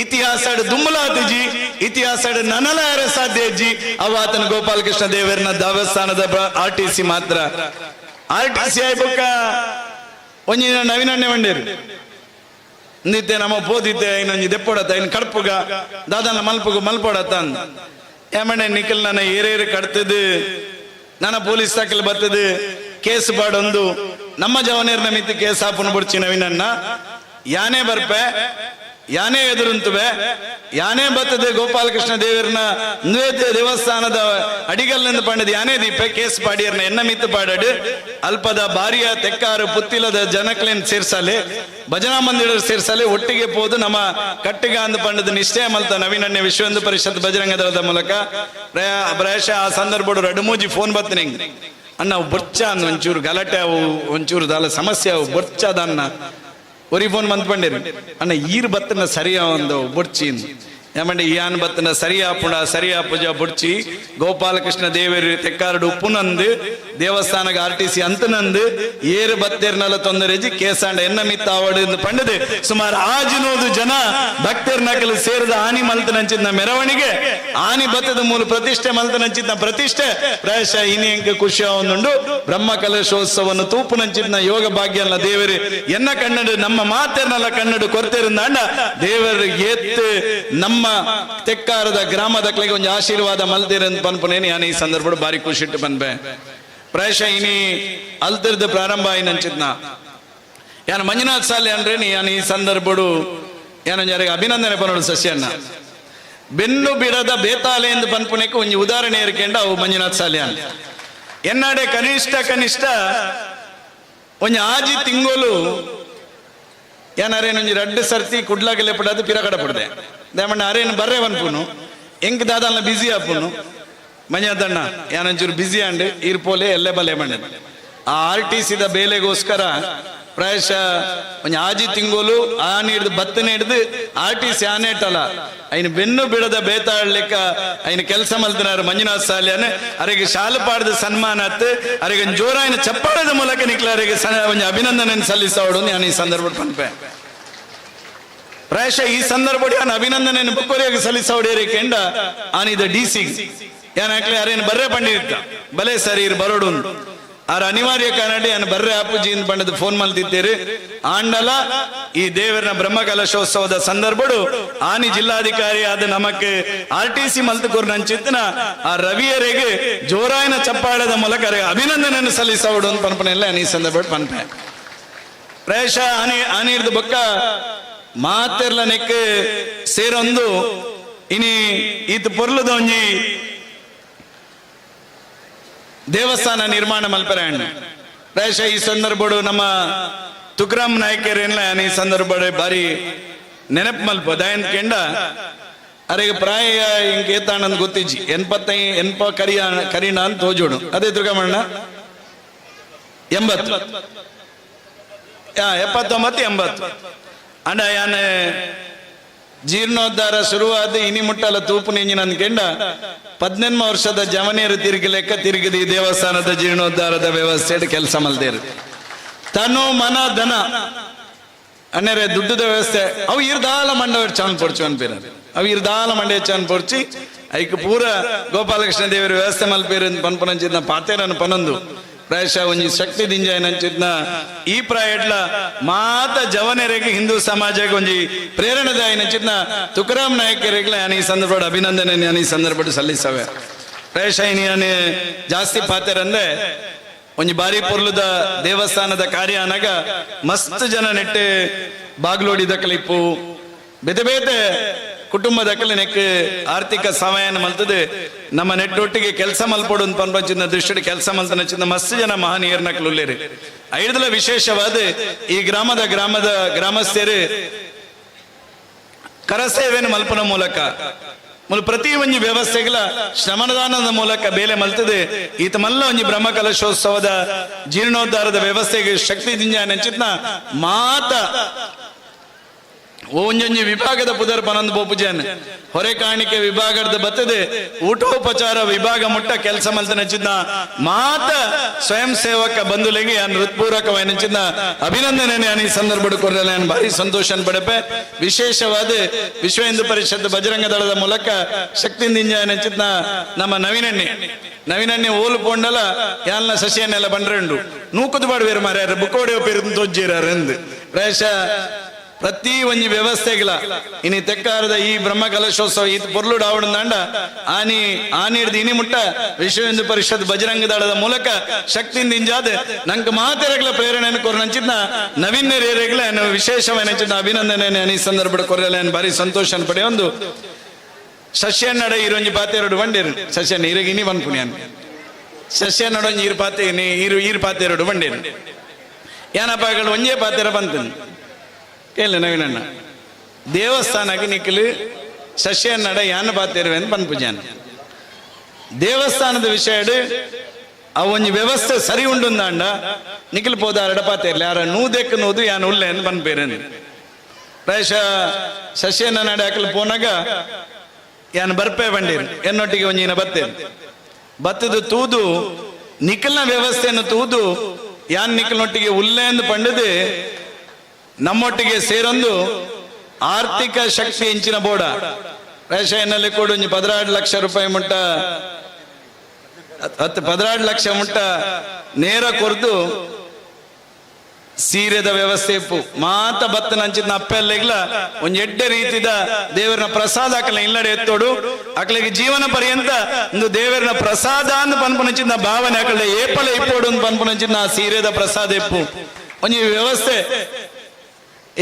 ಇತಿಹಾಸ ದುಮ್ಮಲಾತಿಜಿ ಇತಿಹಾಸ ನನಲಾರ ಸಾಧ್ಯಜಿ ಅವ ಆತನ ಗೋಪಾಲಕೃಷ್ಣ ದೇವರನ ದೇವಸ್ಥಾನದ ಆರ್ ಟಿ ಸಿ ಮಾತ್ರ. ಆರ್ ಟಿ ಸಿ ಆಯ್ಬಕ್ಕ ಒಂಜಿನ ನವೀನಣ್ಣೆ ಮಂಡೇರು ನಿದ್ದೆ ನಮ್ಮ ಪೋದಿದ್ದೆ ಇನ್ನೊಂದು ದೆಪ್ಪೊಡತ್ತ ಇನ್ನು ಕಡ್ಪುಗ. ದಾದನ ಮಲ್ಪುಗ ಮಲ್ಪೊಡತ್ತ ಏಮಣ್ಣೆ ನಿಖಿಲ್ ನನ್ನ ಏರೇರು ಕಡ್ತದು ನನ್ನ ಪೊಲೀಸ್ ತಕಲ್ ಬರ್ತದು. ಕೇಸ್ ಬಾಡೊಂದು. ನಮ್ಮ ಜವನೇರ್ ನಮಿತಿ ಕೇಸ್ ಹಾಪುನ ಬುಡ್ಚಿ ನವೀನನ್ನ. ಯಾನೇ ಬರ್ಪೆ, ಯಾನೇ ಎದುರುಂತುವೆ, ಯಾನೇ ಬತ್ತದೆ ಗೋಪಾಲಕೃಷ್ಣ ದೇವರನ ನೃತ್ಯ ದೇವಸ್ಥಾನದ ಅಡಿಗಲ್ಲಿಂದ ಪಂಡದ ಯಾನೇ ದೀಪ, ಕೇಸ್ ಪಾಡಿಯರ್ನ ಎನ್ನ ಮಿತ್ತು ಪಾಡಡು, ಅಲ್ಪದ ಬಾರಿಯ ತೆಕ್ಕಾರು ಪುತ್ತಿಲದ ಜನಕ್ಲೇನ್ ಸೇರ್ಸಲೆ, ಭಜನಾ ಮಂದಿರ ಸೇರ್ಸಲೆ, ಒಟ್ಟಿಗೆ ಪೋದು ನಮ್ಮ ಕಟ್ಟಿಗ ಅಂದ ಪಂಡದ ನಿಶ್ಚಯ ಮಲ್ತ ನವೀನಣ್ಯ ವಿಶ್ವ ಹಿಂದೂ ಪರಿಷತ್ ಬಜರಂಗ ದಳದ ಮೂಲಕ. ಪ್ರಯ- ಪ್ರಾಯಶಃ, ಆ ಸಂದರ್ಭ ರಡುಮೂಜಿ ಫೋನ್ ಬತ್ತನೆ ಅಣ್ಣ, ಅವು ಬೊರ್ಚ ಅಂದ್ ಒಂಚೂರು ಗಲಾಟೆ ಅವು, ಒಂಚೂರು ದಾಲ ಸಮಸ್ಯೆ ಅವು, ಬೊರ್ಚದ ಅನ್ನ ಒರಿ ಫೋನ್ ಬಂದಿರಿ ಅಣ್ಣ, ಈರ್ ಬತ್ತನ್ನ ಸರಿಯಾ ಒಂದು ಬೊಡ್ಚಿ ఏమంటే ఈయాన్ బత్తన సరియాపుడ సరియాపుజ బుడ్చి గోపాలకృష్ణ దేవేరు తెక్కారుడు ఉప్పునందు ದೇವಸ್ಥಾನಗ ಆರ್ ಟಿ ಸಿ ಅಂತನಂದು ಏರು ಬತ್ತೇರ್ನಲ್ಲ ತೊಂದರೆಜಿ ಕೇಸಾಂಡ ಎನ್ನ ಮಿತ್ತ ಆವಡು ಪಂಡದು ಸುಮಾರು ಆಜಿನೋದು ಜನ ಭಕ್ತರ್ ನಕಲು ಸೇರಿದ ಆನಿ ಮಲ್ತನಂಚಿದ್ನ ಮೆರವಣಿಗೆ ಆನಿ ಬತ್ತದ ಮೂಲ ಪ್ರತಿಷ್ಠೆ ಮಲ್ತನಂಚಿದ್ನ ಪ್ರತಿಷ್ಠೆ ಪ್ರಾಯಶಃ ಇನಿ ಎಂಕ ಖುಷಿ ಒಂದುಂಡು ಬ್ರಹ್ಮ ಕಲಶೋತ್ಸವವನ್ನು ತೂಪುನಂಚಿದ್ನ ಯೋಗ ಭಾಗ್ಯಲ್ಲ ದೇವರು ಎನ್ನ ಕನ್ನಡ ನಮ್ಮ ಮಾತೇರ್ನಲ್ಲ ಕನ್ನಡ ಕೊರತೆರಿಂದಾಂಡ ದೇವರು ಎತ್ತು ನಮ್ಮ ತೆಕ್ಕಾರದ ಗ್ರಾಮದಕ್ಲಿಗೆ ಒಂದು ಆಶೀರ್ವಾದ ಮಲ್ದಿರಂತ ಬಂದ್ಬನೇನು ಯಾನ ಈ ಸಂದರ್ಭ ಬಾರಿ ಖುಷಿಟ್ಟು ಪನ್ಪೆ ಪ್ರಾಯಶಃ ಇನಿ ಅಲ್ತಿರ್ದ ಪ್ರಾರಂಭ ಆಯ್ನಂಚಿದ್ನ ಯಾನ ಮಂಜುನಾಥ್ ಸಾಲಿ ಅಂದ್ರೆ ನೀ ಯಾನ ಈ ಸಂದರ್ಭಡು ಏನೋ ಯಾರಿಗೆ ಅಭಿನಂದನೆ ಪನೋಡು ಸಸ್ಯನ್ನ ಬೆನ್ನು ಬಿಡದ ಬೇತಾಲೆ ಎಂದು ಪನ್ಪುನಕ್ಕೆ ಒಂದು ಉದಾಹರಣೆ ಇರ್ಕೊಂಡ ಅವು ಮಂಜುನಾಥ್ ಸಾಲ್ಯಾನ್ ಎನ್ನಾಡೆ ಕನಿಷ್ಠ ಕನಿಷ್ಠ ಒಂದು ಆಜಿ ತಿಂಗಳು ಏನಾರೇನು ರಡ್ಡು ಸರ್ತಿ ಕುಡ್ಲಾಗೆಲ್ಲ ಪಡದು. ಪಿರಗಡ ಪಡ್ದೆ ದಯಮಣ್ಣ ಅರೇನು ಬರ್ರೆ ಬನ್ಪುನು ಹೆಂಗ್ ದಾದಲ್ನ ಬಿಸಿ ಆಪುನು. ಮಂಜಾದಣ್ಣ ಯಾನೊಂಚೂರು ಬಿಸಿ ಅಂಡ್ ಇರ್ಪೋಲೆ ಎಲ್ಲೆ ಬಲೆ ಮಣ್ಣೆ. ಆ ಆರ್ ಟಿ ಸಿದ ಬೇಲೆಗೋಸ್ಕರ ಪ್ರಾಯಶಃ ಒಂಜಿ ಆಜಿ ತಿಂಗೋಲು ಆನೆ ಹಿಡ್ದು ಬತ್ತನ ಹಿಡ್ದು ಆರ್ ಟಿ ಸಿ ಆನೆ ಇಟ್ಟಲ್ಲ. ಐನ್ ಬೆನ್ನು ಬಿಡದ ಬೇತಾಡ್ಲಿಕ್ಕ ಐನ್ ಕೆಲಸ ಮಲ್ತಿನಾರು ಮಂಜುನಾಥ್ ಸಾಲಿಯನ್, ಅರಿಗೆ ಶಾಲು ಪಾಡದ ಸನ್ಮಾನ ಅತ್ತು, ಅರಿಗೆ ಜೋರಾಯಿನ ಚಪ್ಪಾಡದ ಮೂಲಕ ನಿಕ್ಲಾರಿಗೆ ಒಂಜಿ ಅಭಿನಂದನೆ ಸಲ್ಲಿಸೋಡು ನಾನು ಈ ಸಂದರ್ಭ ಪನ್ಪೆ. ಪ್ರಾಯಶಃ ಈ ಸಂದರ್ಭ ನಾನು ಅಭಿನಂದನೆ ಬುಕ್ಕೋರಿಯಾಗಿ ಸಲ್ಲಿಸೋಡಿಯರಿ ಕೆಂಡ, ಆನಿದ ಡಿ ಸಿ. ಏನ್ ಹಾಕ್ಲಿ ಅರೇನು ಬರ್ರೆ ಪಂಡಿತ ಬಲೆ ಸರಿ ಇರ್ ಬರೋಡು. ಆರ ಅನಿವಾರ್ಯ ಕಾರಣ ಬರ್ರೆ ಅಪ್ಪುಜಿ ಬಂಡದ ಫೋನ್ ಮಲ್ತಿದ್ದೀರಿ ಆಂಡಲ, ಈ ದೇವರನ ಬ್ರಹ್ಮ ಕಲಶೋತ್ಸವದ ಸಂದರ್ಭಡು ಆನಿ ಜಿಲ್ಲಾಧಿಕಾರಿ ಆದ ನಮಕ್ ಆರ್ ಟಿ ಸಿ ಮಲ್ತಕೂರ್ ನಂಚಿತ್ತಿನ ಆ ರವಿಯರಿಗೆ ಜೋರಾಯನ ಚಪ್ಪಾಳದ ಮೂಲಕ ಅಭಿನಂದನೆ ಸಲ್ಲಿಸೋಡು ಅಂತ ಪನ್ಪನೆಲ್ಲ ಈ ಸಂದರ್ಭ ಪನ್ಪೆ ಪ್ರೇಷ ಆನಿ ಅನಿರ್ದ ಬೊಕ್ಕ ಮಾತೆರ್ಲ ನೆಕ್ ಸೇರೊಂದು, ಇನಿ ಈತ ಪೊರ್ಲದ ಒಂಜಿ ದೇವಸ್ಥಾನ ನಿರ್ಮಾಣ ಮಲ್ಪರಾಯಣ ಪ್ರಾಯಶಃ ಈ ಸಂದರ್ಭಡು ನಮ್ಮ ತುಕರಾಮ್ ನಾಯಕರೇನ ಈ ಸಂದರ್ಭ ಬಾರಿ ನೆನಪ್ ಮಲ್ಪ. ದಯನ್ ಕೆಂಡ, ಅರೆಗೆ ಪ್ರಾಯ ಹಿಂಗ್ ಏತಾಣಂದ್ ಗೊತ್ತಿಜ್ಜಿ. ಎನ್ಪತ್ತೈ ಎನ್ಪ ಕರಿಯ ಕರೀಣ ಅಂತ ತೋಜೋಡು ಅದೇ ತುರ್ಕಮಣ್ಣ ಎಂಬತ್ತು. ಎಪ್ಪತ್ತೊಂಬತ್ತು, ಎಂಬತ್ತು. ಅಂಡ, ಯಾನ ಜೀರ್ಣೋದ್ಧಾರ ಶುರುವಾದ ಇನಿ ಮುಟ್ಟಲ ತೂಪು ನೆಂಜಿ ನನ್ನ ಕೆಂಡ ಪದ್ನೆನ್ಮ ವರ್ಷದ ಜಮನೀರು ತಿರುಗಿ ಲೆಕ್ಕ ತಿರುಗಿದ ಈ ದೇವಸ್ಥಾನದ ಜೀರ್ಣೋದ್ಧಾರದ ವ್ಯವಸ್ಥೆ ಕೆಲಸ ಮಲ್ದೇರು ತನು, ಮನ, ಧನ. ಅನ್ನರೆ ದುಡ್ಡದ ವ್ಯವಸ್ಥೆ. ಅವು ಇರ್ದಾಲ ಮಂಡವ ಚಾನ್ ಪೊಡ್ಚು ಅನ್ಪೇರ ಅವು ಇರ್ದಾಲ ಮಂಡೆ ಚಾನ್ ಪೊರ್ಚಿ ಐಕ್ ಪೂರ ಗೋಪಾಲಕೃಷ್ಣ ದೇವರ ವ್ಯವಸ್ಥೆ ಮಲ್ಪೇರು ಪನ್ಪನಂಚಿದ್ನ ಪಾತೇರನ್ನು ಪನೊಂದು. ಪ್ರಾಯಶಃ ಒಂಜಿ ಶಕ್ತಿ ದಿಂಜಾಯನಂಚಿದ್ನ ಈ ಪ್ರಾಯಡ್ಲ ಮಾತ ಜವನೆರೆಗೆ ಹಿಂದೂ ಸಮಾಜಕ್ಕೆ ಒಂಜಿ ಪ್ರೇರಣದಾಯನಂಚಿದ್ನ ತುಕರಾಮ್ ನಾಯಕರಿಗೆ ನಾನು ಈ ಸಂದರ್ಭ ಅಭಿನಂದನೆ ನಾನು ಈ ಸಂದರ್ಭ ಸಲ್ಲಿಸವೆ. ಪ್ರಾಯಶಃ ಇನ್ನು ಜಾಸ್ತಿ ಪಾತ್ರರಂದ್ರೆ ಒಂಜಿ ಬಾರಿ ಪೊರ್ಲುದ ದೇವಸ್ಥಾನದ ಕಾರ್ಯ ಅನಗ ಮಸ್ತ್ ಜನ ನೆಟ್ಟೆ ಬಾಗ್ಲೋಡಿದ ಕಲಿಪು. ಬೇತೆ ಬೇತೆ ಕುಟುಂಬ ದಕ್ಕಲಿ ನೆಕ್ ಆರ್ಥಿಕ ಸಹಾಯನ ಮಲ್ತದೆ. ನಮ್ಮ ನೆಟ್ಟೊಟ್ಟಿಗೆ ಕೆಲಸ ಮಲ್ಪಡು ಅಂತ ಪಂಪಂಚಿನ ದೃಷ್ಟಿ ಕೆಲಸ ಮಲ್ತನ ಚಿನ್ನ ಮಸ್ತ್ ಜನ ಮಹನೀಯರ್ ನಕ್ಲುಲ್ಲೇರಿ ಐದಲ ವಿಶೇಷವಾದ ಈ ಗ್ರಾಮದ ಗ್ರಾಮದ ಗ್ರಾಮಸ್ಥರು ಕರಸೇವೆಯನ್ನು ಮಲ್ಪನ ಮೂಲಕ. ಮುಲ್ ಪ್ರತಿ ಒಂದು ವ್ಯವಸ್ಥೆಗಳ ಶ್ರಮದಾನದ ಮೂಲಕ ಬೇಲೆ ಮಲ್ತದೆ. ಈತ ಮಲ್ಲ ಒಂಜಿ ಬ್ರಹ್ಮ ಕಲಶೋತ್ಸವದ ಜೀರ್ಣೋದ್ಧಾರದ ವ್ಯವಸ್ಥೆಗೆ ಶಕ್ತಿ ದಿಂಜ ನೆಂಚಿತ್ನ ಮಾತ ಒಂಜೊಂಜಿ ವಿಭಾಗದ ಪುದರ್ ಪನಂದು ಬೋಪುಜನ್ ಹೊರೆ ಕಾಣಿಕೆ ವಿಭಾಗದ ಬತ್ತದೆ ಊಟೋಪಚಾರ ವಿಭಾಗ ಮುಟ್ಟ ಕೆಲಸ ಮಲ್ತ ನೆಚ್ಚಿದ್ನ ಮಾತ ಸ್ವಯಂ ಸೇವಕ ಬಂಧುಲಿಗೆ ನಾನು ಹೃತ್ಪೂರ್ವಕವಾಗಿ ನೆಚ್ಚಿದ್ನ ಅಭಿನಂದನೆ ನಾನು ಈ ಸಂದರ್ಭ ಬಾರಿ ನಾನು ಭಾರಿ ಸಂತೋಷ ಪಡಪೆ ವಿಶೇಷವಾದ ವಿಶ್ವ ಹಿಂದೂ ಪರಿಷತ್ ಬಜರಂಗ ದಳದ ಮೂಲಕ ಶಕ್ತಿಯಿಂದ ನೆಚ್ಚಿದ್ನ ನಮ್ಮ ನವೀನಣ್ಣೆ ನವೀನಣ್ಣೆ ಓಲು ಪೋಂಡಲ ಯಾಲ್ನ ಸಸಿಯನ್ನೆಲ್ಲ ಬಂಡ್ರೆಂಡು ನೂಕುದು ಬಾಡ್ವೇರು ಮಾರ್ಯಾರ ಬುಕ್ಕೋಡೆ ಪೇರು ತೋಜ್ಜಿರಾರೆಂದು ಪ್ರಾಯಶಃ ಪ್ರತಿ ಒಂಜಿ ವ್ಯವಸ್ಥೆಗಳ ಇನಿ ತೆಕ್ಕಾರದ ಈ ಬ್ರಹ್ಮ ಕಲಶೋತ್ಸವ ಈ ಪೊರ್ಲು ಆವಡಂದಾಂಡ ಆನಿ ಆನಿ ಇನಿ ಮುಟ್ಟ ವಿಶ್ವ ಹಿಂದೂ ಪರಿಷತ್ ಬಜರಂಗ ದಳದ ಮೂಲಕ ಶಕ್ತಿಯಿಂದ ಇಂಜಾದ ನಂಗೆ ಮಾತೆರಗಳ ಪ್ರೇರಣೆಯನ್ನು ಕೊರ್ನಂಚಿದ್ನ ನವೀನ ರೇರೆಗಳ ವಿಶೇಷವೆನಂಚಿದ್ನ ಅಭಿನಂದನೆ ಈ ಸಂದರ್ಭ ಕೊರಲೆ ಭಾರಿ ಸಂತೋಷ ಪಡೆಯೊಂದು ಸಸ್ಯನ್ನಡ ಇರೊಂಜಿ ಪಾತೆ ಎರಡು ಬಂಡೇರು ಸಸ್ಯನ್ನ ಇರಗಿ ಇನಿ ಬನ್ಪುಣ್ಯಾನ್ ಸಸ್ಯನ್ನಡೊಂಜಿ ಈರು ಪಾತೆ ಇರು ಈರು ಪಾತೆ ಎರಡು ಬಂಡೇರು ಏನಪ್ಪ ಒಂಜೇ ಪಾತೆರ ಬಂತನು ಕೇಳಿ ನವೀನಣ್ಣ. ದೇವಸ್ಥಾನಕ್ಕೆ ನಿಕ್ಕಲು ಸಸ್ಯ ನಡ ಯಾನ ಬಾತೇರ್ವೆ ಅಂತ ಪನ್ಪುಜಾನ ದೇವಸ್ಥಾನದ ವಿಷಯ ಅವೊಂಜಿ ವ್ಯವಸ್ಥೆ ಸರಿ ಉಂಡುಂದಾಂಡ ನಿಖಿಲ್ ಪೋದ ಅರಡಪಾತಿರ್ಲಿ ಯಾರ ನೂದೆಕ್ ನೂದು ಯಾನ್ ಉಲ್ಲೆ ಅಂತ ಬನ್ಪೇರೇನೆ ಪ್ರಾಯಶ ಸಸ್ಯನ ನಡೆ ಹಾಕಲು ಪೋನಾಗ ಯಾನ್ ಬರ್ಪೆ ಬಂಡೇನು ಎನ್ನೊಟ್ಟಿಗೆ ಒಂಜಿನ ಬತ್ತೇನು ಬತ್ತದ ತೂದು, ನಿಖಲ್ನ ವ್ಯವಸ್ಥೆಯನ್ನು ತೂದು ಯಾನ್ ನಿಖಲ್ನೊಟ್ಟಿಗೆ ಉಲ್ಲೆ ಎಂದು ಪಂಡದೆ ನಮ್ಮೊಟ್ಟಿಗೆ ಸೇರೊಂದು ಆರ್ಥಿಕ ಶಕ್ತಿ ಹೆಂಚಿನ ಬೋಡ. ರೇಷನ್ನಲ್ಲಿ ಕೂಡ ಒಂಜಿ ಪದಿನಾರು ಲಕ್ಷ ರೂಪಾಯಿ ಮುಟ್ಟ. ಹತ್- ಹತ್ತು ಲಕ್ಷ ಮುಟ್ಟ. ನೇರ ಕೊರ್ದು ಸೀರೆದ ವ್ಯವಸ್ಥೆ ಇಪ್ಪು. ಮಾತ ಬತ್ತ ನಂಚಿದ ಅಪ್ಪೆಲ್ಲ ಒಂದ್ ಎಡ್ಡೆ ರೀತಿದ ದೇವರನ ಪ್ರಸಾದ ಅಕಲ ಇಲ್ಲಡೆ ಎತ್ತೋಡು. ಅಕ್ಕಲಿಗೆ ಜೀವನ ಪರ್ಯಂತ ಒಂದು ದೇವರನ ಪ್ರಸಾದ ಅಂತ ಪನ್ಪುನಂಚಿನ ಭಾವನೆ ಅಕಲ ಏಪಲ ಇಪ್ಪೋಡು ಅಂತ ಪನ್ಪುನಂಚಿನ ಆ ಸೀರೆದ ಪ್ರಸಾದ ಇಪ್ಪು. ಒಂದು ವ್ಯವಸ್ಥೆ